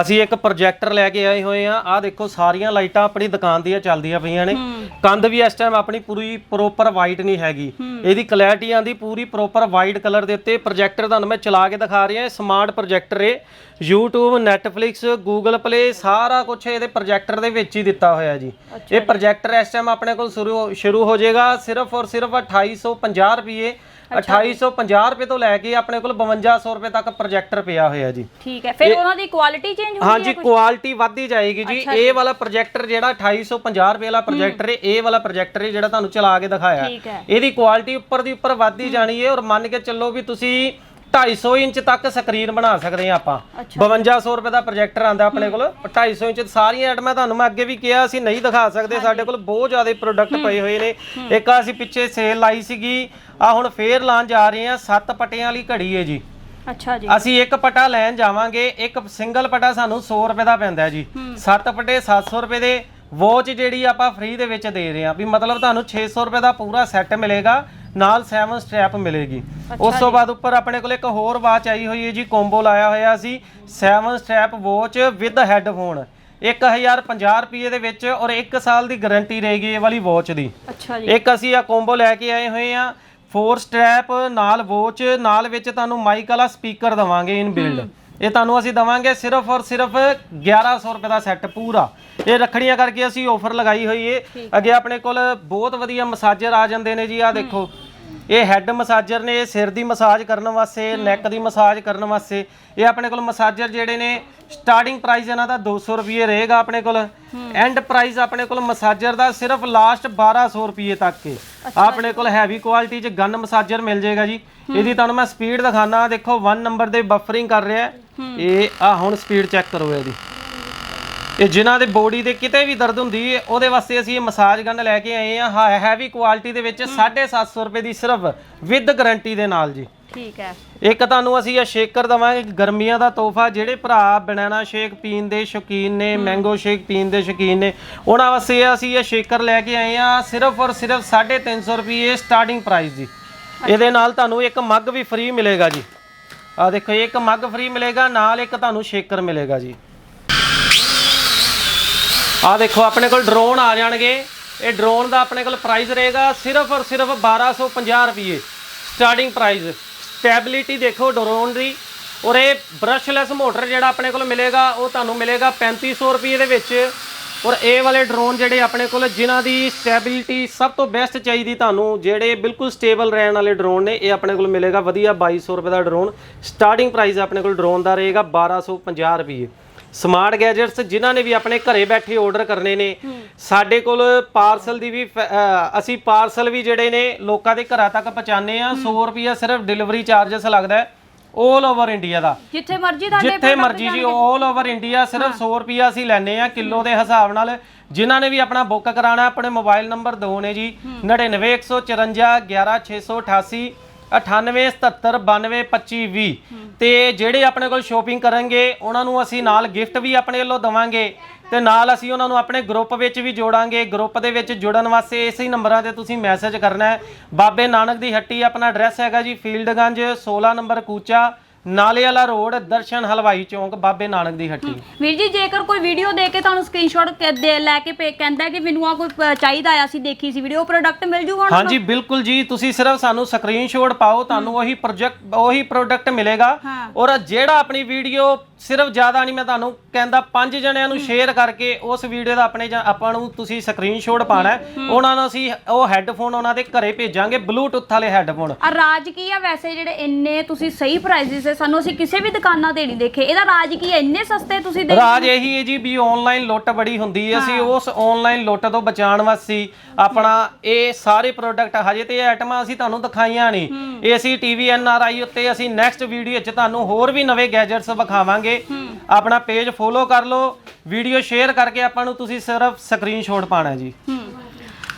ਅਸੀਂ ਇੱਕ ਪ੍ਰੋਜੈਕਟਰ ਲੈ ਕੇ ਆਏ ਹੋਏ ਆ ਆਹ ਦੇਖੋ ਸਾਰੀਆਂ ਲਾਈਟਾਂ ਆਪਣੀ ਦੁਕਾਨ ਦੀਆਂ ਚੱਲਦੀਆਂ ਪਈਆਂ ਨੇ। ਕੰਧ ਵੀ ਇਸ ਟਾਈਮ ਆਪਣੀ ਪੂਰੀ ਪ੍ਰੋਪਰ ਵਾਈਟ ਨਹੀਂ ਹੈਗੀ। ਇਹਦੀ ਕਲੈਰਿਟੀ ਆਂਦੀ ਪੂਰੀ ਪ੍ਰੋਪਰ ਵਾਈਟ ਕਲਰ ਦੇ ਉੱਤੇ। ਪ੍ਰੋਜੈਕਟਰ ਤੁਹਾਨੂੰ ਮੈਂ ਚਲਾ ਕੇ ਦਿਖਾ ਰਿਹਾ। ਇਹ ਸਮਾਰਟ ਪ੍ਰੋਜੈਕਟਰ ਏ। YouTube Netflix Google Play ਸਾਰਾ ਕੁਝ ਇਹਦੇ ਪ੍ਰੋਜੈਕਟਰ ਦੇ ਵਿੱਚ ਹੀ ਦਿੱਤਾ ਹੋਇਆ ਜੀ। ਇਹ ਪ੍ਰੋਜੈਕਟਰ ਇਸ ਟਾਈਮ ਆਪਣੇ ਕੋਲ ਸ਼ੁਰੂ ਸ਼ੁਰੂ ਹੋ ਜਾਏਗਾ ਸਿਰਫ ਔਰ ਸਿਰਫ 2850 ਰੁਪਏ। 2850 ਰੁਪਏ ਤੋਂ ਲੈ ਕੇ ਆਪਣੇ ਕੋਲ 5200 ਰੁਪਏ ਤੱਕ ਪ੍ਰੋਜੈਕਟਰ ਪਿਆ ਹੋਇਆ ਜੀ। ਠੀਕ ਹੈ ਫਿਰ ਉਹਨਾਂ ਦੀ ਕੁਆਲਿਟੀ ਚੇਂਜ ਹੁੰਦੀ ਹਾਂਜੀ ਹੈ ਕੁਛ? ਕੁਆਲਿਟੀ ਵੱਧਦੀ ਜਾਏਗੀ ਜੀ। ਇਹ ਵਾਲਾ ਪ੍ਰੋਜੈਕਟਰ ਜਿਹੜਾ 2850 ਰੁਪਏ ਵਾਲਾ ਪ੍ਰੋਜੈਕਟਰ ਹੈ ਇਹ ਵਾਲਾ ਪ੍ਰੋਜੈਕਟਰ ਹੈ ਜਿਹੜਾ ਤੁਹਾਨੂੰ ਚਲਾ ਕੇ ਦਿਖਾਇਆ। ਇਹਦੀ ਕੁਆਲਿਟੀ ਉੱਪਰ ਦੀ ਉੱਪਰ ਵੱਧਦੀ ਜਾਣੀ ਹੈ ਔਰ ਮੰਨ ਕੇ ਚੱਲੋ ਵੀ ਤੁਸੀਂ 250 ਇੰਚ ਤੱਕ ਸਕਰੀਨ ਬਣਾ ਸਕਦੇ ਆ ਆਪਾਂ। 5200 ਰੁਪਏ ਦਾ ਪ੍ਰੋਜੈਕਟਰ ਆਂਦਾ ਆਪਣੇ ਕੋਲ। 250 ਇੰਚ ਸਾਰੀਆਂ ਐਟਮਾਂ ਤੁਹਾਨੂੰ ਮੈਂ ਅੱਗੇ ਵੀ ਕਿਹਾ ਅਸੀਂ ਨਹੀਂ ਦਿਖਾ ਸਕਦੇ। ਸਾਡੇ ਕੋਲ ਬਹੁਤ ਜ਼ਿਆਦਾ ਪ੍ਰੋਡਕਟ ਪਏ ਹੋਏ ਨੇ। ਇੱਕ ਅਸੀਂ ਪਿੱਛੇ ਸੇਲ ਲਾਈ ਸੀਗੀ। ਆ ਹੁਣ ਫੇਰ ਲਾਉਣ ਜਾ ਰਹੇ ਆ ਸੱਤ ਪਟਿਆਂ ਵਾਲੀ ਘੜੀ ਹੈ ਜੀ। ਅੱਛਾ ਜੀ। ਅਸੀਂ ਇੱਕ ਪਟਾ ਲੈਣ ਜਾਵਾਂਗੇ। ਇੱਕ ਸਿੰਗਲ ਪਟਾ ਸਾਨੂੰ 100 ਰੁਪਏ ਦਾ ਪੈਂਦਾ ਜੀ। ਸੱਤ ਪਟੇ 700 ਰੁਪਏ ਦੇ। ਵਾਚ ਜਿਹੜੀ ਆਪਾਂ ਫ੍ਰੀ ਦੇ ਵਿੱਚ ਦੇ ਰਹੇ ਹਾਂ। ਵੀ ਮਤਲਬ ਤੁਹਾਨੂੰ 600 ਰੁਪਏ ਦਾ ਪੂਰਾ ਸੈੱਟ ਮਿਲੇਗਾ। ਨਾਲ 7 ਸਟ੍ਰੈਪ ਮਿਲੇਗੀ। ਉਸ ਤੋਂ ਬਾਅਦ ਉੱਪਰ ਆਪਣੇ ਕੋਲ ਇੱਕ ਹੋਰ ਵਾਚ ਆਈ ਹੋਈ ਹੈ ਜੀ ਕੋਂਬੋ ਲਾਇਆ ਹੋਇਆ ਸੀ। 7 ਸਟ੍ਰੈਪ ਵਾਚ ਵਿਦ ਹੈੱਡਫੋਨ 1050 ਰੁਪਏ ਦੇ ਵਿੱਚ ਔਰ 1 ਸਾਲ ਦੀ ਗਾਰੰਟੀ ਰਹੇਗੀ ਇਹ ਵਾਲੀ ਵਾਚ ਦੀ। ਅੱਛਾ ਜੀ। ਇੱਕ ਅਸੀਂ ਆ ਕੋਂਬੋ ਲੈ ਕੇ ਆਏ ਹੋਏ ਆ ਫੋਰ ਸਟ੍ਰੈਪ ਨਾਲ ਵੋਚ ਨਾਲ ਵਿੱਚ ਤੁਹਾਨੂੰ ਮਾਈਕ ਵਾਲਾ ਸਪੀਕਰ ਦਵਾਂਗੇ ਇਨ ਬਿਲਡ ਇਹ ਤੁਹਾਨੂੰ ਅਸੀਂ ਦਵਾਂਗੇ ਸਿਰਫ ਔਰ ਸਿਰਫ 1100 ਰੁਪਏ ਦਾ ਸੈੱਟ ਪੂਰਾ। ਇਹ ਰੱਖੜੀਆਂ ਕਰਕੇ ਅਸੀਂ ਆਫਰ ਲਗਾਈ ਹੋਈ ਏ ਅੱਗੇ ਆਪਣੇ ਕੋਲ ਬਹੁਤ ਵਧੀਆ ਮਸਾਜਰ ਆ ਜਾਂਦੇ ਨੇ ਜੀ ਆ ਦੇਖੋ। ਇਹ ਹੈੱਡ ਮਸਾਜਰ ਨੇ ਇਹ ਸਿਰ ਦੀ ਮਸਾਜ ਕਰਨ ਵਾਸਤੇ ਨੈਕ ਦੀ ਮਸਾਜ ਕਰਨ ਵਾਸਤੇ। ਇਹ ਆਪਣੇ ਕੋਲ ਮਸਾਜਰ ਜਿਹੜੇ ਨੇ ਸਟਾਰਟਿੰਗ ਪ੍ਰਾਈਸ ਇਹਨਾਂ ਦਾ 200 ਰੁਪਏ ਰਹੇਗਾ ਆਪਣੇ ਕੋਲ। ਐਂਡ ਪ੍ਰਾਈਸ ਆਪਣੇ ਕੋਲ ਮਸਾਜਰ ਦਾ ਸਿਰਫ ਲਾਸਟ 1200 ਰੁਪਏ ਤੱਕ ਹੈ। ਆਪਣੇ ਕੋਲ ਹੈਵੀ ਕੁਆਲਿਟੀ ਚ ਗਨ ਮਸਾਜਰ ਮਿਲ ਜਾਏਗਾ ਜੀ। ਇਹਦੀ ਤੁਹਾਨੂੰ ਮੈਂ ਸਪੀਡ ਦਿਖਾਣਾ ਦੇਖੋ 1 ਨੰਬਰ ਦੇ ਬਫਰਿੰਗ ਕਰ ਰਿਹਾ। ਇਹ ਆ ਹੁਣ ਸਪੀਡ ਚੈੱਕ ਕਰੋ ਇਹਦੀ। ਇਹ ਜਿਨ੍ਹਾਂ ਦੇ ਬੋਡੀ ਦੇ ਕਿਤੇ ਵੀ ਦਰਦ ਹੁੰਦੀ ਹੈ ਉਹਦੇ ਵਾਸਤੇ ਅਸੀਂ ਇਹ ਮਸਾਜ ਗਨ ਲੈ ਕੇ ਆਏ ਆ ਹੈਵੀ ਕੁਆਲਿਟੀ ਦੇ ਵਿੱਚ 750 ਰੁਪਏ ਦੀ ਸਿਰਫ ਵਿਦ ਗਾਰੰਟੀ ਦੇ ਨਾਲ ਜੀ। ਠੀਕ ਹੈ। ਇੱਕ ਤੁਹਾਨੂੰ ਅਸੀਂ ਇਹ ਸ਼ੇਕਰ ਦਵਾਂਗੇ ਗਰਮੀਆਂ ਦਾ ਤੋਹਫਾ। ਜਿਹੜੇ ਭਰਾ ਬਨਾਨਾ ਸ਼ੇਕ ਪੀਣ ਦੇ ਸ਼ੌਕੀਨ ਨੇ ਮੈਂਗੋ ਸ਼ੇਕ ਪੀਣ ਦੇ ਸ਼ੌਕੀਨ ਨੇ ਉਹਨਾਂ ਵਾਸਤੇ ਅਸੀਂ ਇਹ ਸ਼ੇਕਰ ਲੈ ਕੇ ਆਏ ਆ ਸਿਰਫ ਔਰ ਸਿਰਫ 350 ਰੁਪਏ ਸਟਾਰਟਿੰਗ ਪ੍ਰਾਈਸ ਜੀ। ਇਹਦੇ ਨਾਲ ਤੁਹਾਨੂੰ ਇੱਕ ਮੱਗ ਵੀ ਫ੍ਰੀ ਮਿਲੇਗਾ ਜੀ। ਆ ਦੇਖੋ ਇੱਕ ਮੱਗ ਫ੍ਰੀ ਮਿਲੇਗਾ ਨਾਲ ਇੱਕ ਤੁਹਾਨੂੰ ਸ਼ੇਕਰ ਮਿਲੇਗਾ ਜੀ। ਆ ਦੇਖੋ, ਆਪਣੇ ਕੋਲ ਡਰੋਨ ਆ ਜਾਣਗੇ। ਇਹ ਡਰੋਨ ਦਾ ਆਪਣੇ ਕੋਲ ਪ੍ਰਾਈਸ ਰਹੇਗਾ ਸਿਰਫ ਔਰ ਸਿਰਫ 1250 ਰੁਪਏ ਸਟਾਰਟਿੰਗ ਪ੍ਰਾਈਸ ਸਟੈਬਿਲਿਟੀ ਦੇਖੋ ਡਰੋਨ ਦੀ। ਔਰ ਇਹ ਬ੍ਰਸ਼ਲੈਸ ਮੋਟਰ ਜਿਹੜਾ ਆਪਣੇ ਕੋਲ ਮਿਲੇਗਾ, ਉਹ ਤੁਹਾਨੂੰ ਮਿਲੇਗਾ 3500 ਰੁਪਏ ਦੇ ਵਿੱਚ। ਔਰ ਇਹ ਵਾਲੇ ਡਰੋਨ ਜਿਹੜੇ ਆਪਣੇ ਕੋਲ, ਜਿਨ੍ਹਾਂ ਦੀ ਸਟੈਬਿਲਿਟੀ ਸਭ ਤੋਂ ਬੈਸਟ ਚਾਹੀਦੀ ਤੁਹਾਨੂੰ, ਜਿਹੜੇ ਬਿਲਕੁਲ ਸਟੇਬਲ ਰਹਿਣ ਵਾਲੇ ਡਰੋਨ ਨੇ, ਇਹ ਆਪਣੇ ਕੋਲ ਮਿਲੇਗਾ ਵਧੀਆ 2200 ਰੁਪਏ ਦਾ ਡਰੋਨ ਸਟਾਰਟਿੰਗ ਪ੍ਰਾਈਸ ਆਪਣੇ ਕੋਲ ਡਰੋਨ ਦਾ ਰਹੇਗਾ 1250 ਰੁਪਏ ਸਮਾਰਟ ਗੈਜਟਸ ਜਿਨ੍ਹਾਂ ਨੇ ਵੀ ਆਪਣੇ ਘਰੇ ਬੈਠੇ ਆਰਡਰ ਕਰਨੇ ਨੇ। ਸਾਡੇ ਕੋਲ ਪਾਰਸਲ ਦੀ ਵੀ ਫੈ- ਅਸੀਂ ਪਾਰਸਲ ਵੀ ਜਿਹੜੇ ਨੇ ਲੋਕਾਂ ਦੇ ਘਰਾਂ ਤੱਕ ਪਹੁੰਚਾਉਂਦੇ ਆ 100 ਰੁਪਿਆ ਸਿਰਫ ਡਿਲੀਵਰੀ ਚਾਰजेस ਲੱਗਦਾ ਹੈ 올 ਓਵਰ ਇੰਡੀਆ ਦਾ। ਜਿੱਥੇ ਮਰਜ਼ੀ ਤੁਹਾਡੇ ਜਿੱਥੇ ਮਰਜ਼ੀ ਜੀ 올 ਓਵਰ ਇੰਡੀਆ ਸਿਰਫ 100 ਰੁਪਿਆ ਅਸੀਂ ਲੈਨੇ ਆ ਕਿਲੋ ਦੇ ਹਿਸਾਬ ਨਾਲ। ਜਿਨ੍ਹਾਂ ਨੇ ਵੀ ਆਪਣਾ ਬੁੱਕ ਕਰਾਣਾ ਆਪਣੇ ਮੋਬਾਈਲ ਨੰਬਰ ਦੋ ਨੇ ਜੀ। 99154 11688 9877922520 ਤੇ ਜਿਹੜੇ ਆਪਣੇ ਕੋਲ ਸ਼ੋਪਿੰਗ ਕਰਨਗੇ, ਉਹਨਾਂ ਨੂੰ ਅਸੀਂ ਨਾਲ ਗਿਫਟ ਵੀ ਆਪਣੇ ਵੱਲੋਂ ਦਵਾਂਗੇ ਤੇ ਨਾਲ ਅਸੀਂ ਉਹਨਾਂ ਨੂੰ ਆਪਣੇ ਗਰੁੱਪ ਵਿੱਚ ਵੀ ਜੋੜਾਂਗੇ। ਗਰੁੱਪ ਦੇ ਵਿੱਚ ਜੁੜਨ ਵਾਸਤੇ ਇਸੇ ਨੰਬਰਾਂ ਤੇ ਤੁਸੀਂ ਮੈਸੇਜ ਕਰਨਾ ਹੈ। ਬਾਬੇ ਨਾਨਕ ਦੀ ਹੱਟੀ, ਆਪਣਾ ਐਡਰੈਸ ਹੈਗਾ ਜੀ, ਫੀਲਡਗੰਜ 16 ਨੰਬਰ ਕੂਚਾ ਨਾਲੇ ਵਾਲਾ ਰੋਡ ਦਰਸ਼ਨ ਹਲਵਾਈ ਚੌਂਕ ਬਾਬੇ ਨਾਨਕ ਦੀ ਹੱਟੀ। ਵੀਰ ਜੀ ਜੇਕਰ ਕੋਈ ਵੀਡੀਓ ਦੇ ਕੇ ਤੁਹਾਨੂੰ ਸਕਰੀਨਸ਼ਾਟ ਲੈ ਕੇ ਭੇ- ਕਹਿੰਦਾ ਕਿ ਮੈਨੂੰ ਆ ਕੋਈ ਪ- ਚਾਹੀਦਾ ਆ ਅਸੀਂ ਦੇਖੀ ਸੀ ਵੀਡੀਓ ਪ੍ਰੋਡਕਟ ਮਿਲ ਜੂਗਾ ਉਹਨਾਂ ਹਾਂਜੀ ਬਿਲਕੁਲ ਜੀ। ਤੁਸੀਂ ਸਿਰਫ ਸਾਨੂੰ ਸਕਰੀਨਸ਼ਾਟ ਪਾਓ ਤੁਹਾਨੂੰ ਉਹੀ ਪ੍ਰੋਜੈਕਟ ਉਹੀ ਪ੍ਰੋਡਕਟ ਮਿਲੇਗਾ। ਹਾਂ। ਔਰ ਜਿਹੜਾ ਆਪਣੀ ਵੀਡੀਓ ਸਿਰਫ ਜ਼ਿਆਦਾ ਨਹੀਂ ਮੈਂ ਤੁਹਾਨੂੰ ਕਹਿੰਦਾ ਪੰਜ ਜਣਿਆਂ ਨੂੰ ਸ਼ੇਅਰ ਕਰਕੇ ਉਸ ਵੀਡੀਓ ਦਾ ਆਪਣੇ ਜਾਂ ਆਪਾਂ ਨੂੰ ਤੁਸੀਂ ਸਕਰੀਨਸ਼ਾਟ ਪਾਣਾ ਹੈ। ਉਹਨਾਂ ਨੂੰ ਅਸੀਂ ਉਹ ਹੈੱਡਫੋਨ ਉਹਨਾਂ ਦੇ ਘਰੇ ਭੇਜਾਂਗੇ ਬਲੂਟੁੱਥ ਵਾਲੇ ਹੈੱਡਫੋਨ ਆ ਰਾਜ ਕੀ ਆ ਵੈਸੇ ਜਿਹੜੇ ਇੰਨੇ ਤੁਸੀਂ ਸਹੀ ਪ੍ਰਾਈਸਿਸ ਹੈ ਸਾਨੂੰ ਅਸੀਂ ਕਿਸੇ ਵੀ ਦੁਕਾਨਾਂ ਤੇ ਨਹੀਂ ਦੇਖੇ। ਇਹਦਾ ਰਾਜ ਕੀ ਹੈ? ਇੰਨੇ ਸਸਤੇ ਤੁਸੀਂ ਦੇ ਰਾਜ ਇਹੀ ਹੈ ਜੀ ਵੀ ਆਨਲਾਈਨ ਲੁੱਟ ਬੜੀ ਹੁੰਦੀ ਹੈ। ਅਸੀਂ ਉਸ ਆਨਲਾਈਨ ਲੁੱਟ ਤੋਂ ਬਚਾਉਣ ਵਾਸਤੇ ਆਪਣਾ ਇਹ ਸਾਰੇ ਪ੍ਰੋਡਕਟ ਹਜੇ ਤੇ ਇਹ ਆਈਟਮਾਂ ਅਸੀਂ ਤੁਹਾਨੂੰ ਦਿਖਾਈਆਂ ਨਹੀਂ। ਇਹ ਅਸੀਂ ਟੀਵੀ ਐਨਆਰਆਈ ਉੱਤੇ ਅਸੀਂ ਨੈਕਸਟ ਵੀਡੀਓ 'ਚ ਤੁਹਾਨੂੰ ਹੋਰ ਵੀ ਨਵੇਂ ਗੈਜਟਸ ਵਿਖਾਵਾਂਗੇ। ਆਪਣਾ ਪੇਜ ਫੋਲੋ ਕਰ ਲਓ। ਵੀਡੀਓ ਸ਼ੇਅਰ ਕਰਕੇ ਆਪਾਂ ਨੂੰ ਤੁਸੀਂ ਸਿਰਫ ਸਕਰੀਨਸ਼ਾਟ ਪਾਣਾ ਜੀ।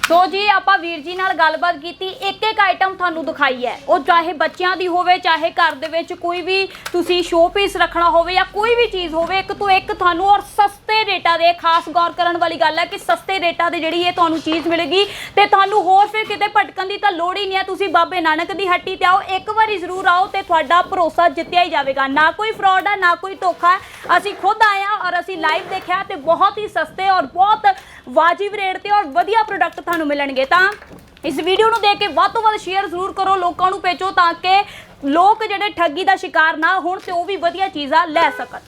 ਸੋ ਜੀ, ਆਪਾਂ ਵੀਰ ਜੀ ਨਾਲ ਗੱਲਬਾਤ ਕੀਤੀ। ਇੱਕ ਇੱਕ ਆਈਟਮ ਤੁਹਾਨੂੰ ਦਿਖਾਈ ਹੈ। ਉਹ ਚਾਹੇ ਬੱਚਿਆਂ ਦੀ ਹੋਵੇ, ਚਾਹੇ ਘਰ ਦੇ ਵਿੱਚ ਕੋਈ ਵੀ ਤੁਸੀਂ ਸ਼ੋਅ ਪੀਸ ਰੱਖਣਾ ਹੋਵੇ ਜਾਂ ਕੋਈ ਵੀ ਚੀਜ਼ ਹੋਵੇ, ਇੱਕ ਤੋਂ ਇੱਕ ਤੁਹਾਨੂੰ ਔਰ ਸਸਤੇ ਰੇਟਾਂ ਦੇ, ਖਾਸ ਗੌਰ ਕਰਨ ਵਾਲੀ ਗੱਲ ਹੈ ਕਿ ਸਸਤੇ ਰੇਟਾਂ ਦੇ ਜਿਹੜੀ ਇਹ ਤੁਹਾਨੂੰ ਚੀਜ਼ ਮਿਲੇਗੀ ਤੇ ਤੁਹਾਨੂੰ ਹੋਰ ਫਿਰ ਕਿਤੇ ਭਟਕਣ ਦੀ ਤਾਂ ਲੋੜ ਹੀ ਨਹੀਂ ਹੈ। ਤੁਸੀਂ ਬਾਬੇ ਨਾਨਕ ਦੀ ਹੱਟੀ ਤੇ ਆਓ, ਇੱਕ ਵਾਰੀ ਜ਼ਰੂਰ ਆਓ ਤੇ ਤੁਹਾਡਾ ਭਰੋਸਾ ਜਿੱਤਿਆ ਹੀ ਜਾਵੇਗਾ। ਨਾ ਕੋਈ ਫਰਾਡ ਹੈ ਨਾ ਕੋਈ ਧੋਖਾ। ਅਸੀਂ ਖੁਦ ਆਏ ਹਾਂ ਔਰ ਅਸੀਂ ਲਾਈਵ ਦੇਖਿਆ ਤੇ ਬਹੁਤ ਹੀ ਸਸਤੇ ਔਰ ਬਹੁਤ ਵਾਜਿਬ ਰੇਟ ਤੇ ਔਰ ਵਧੀਆ ਪ੍ਰੋਡਕਟ ਤੁਹਾਨੂੰ ਮਿਲਣਗੇ ਤਾਂ ਇਸ ਵੀਡੀਓ ਨੂੰ ਦੇਖ ਕੇ ਵੱਧ ਤੋਂ ਵੱਧ ਸ਼ੇਅਰ ਜ਼ਰੂਰ ਕਰੋ, ਲੋਕਾਂ ਨੂੰ ਭੇਜੋ ਤਾਂ ਕਿ ਲੋਕ ਜਿਹੜੇ ਠੱਗੀ ਦਾ ਸ਼ਿਕਾਰ ਨਾ ਹੋਣ ਤੇ ਉਹ ਵੀ ਵਧੀਆ ਚੀਜ਼ਾਂ ਲੈ ਸਕਣ।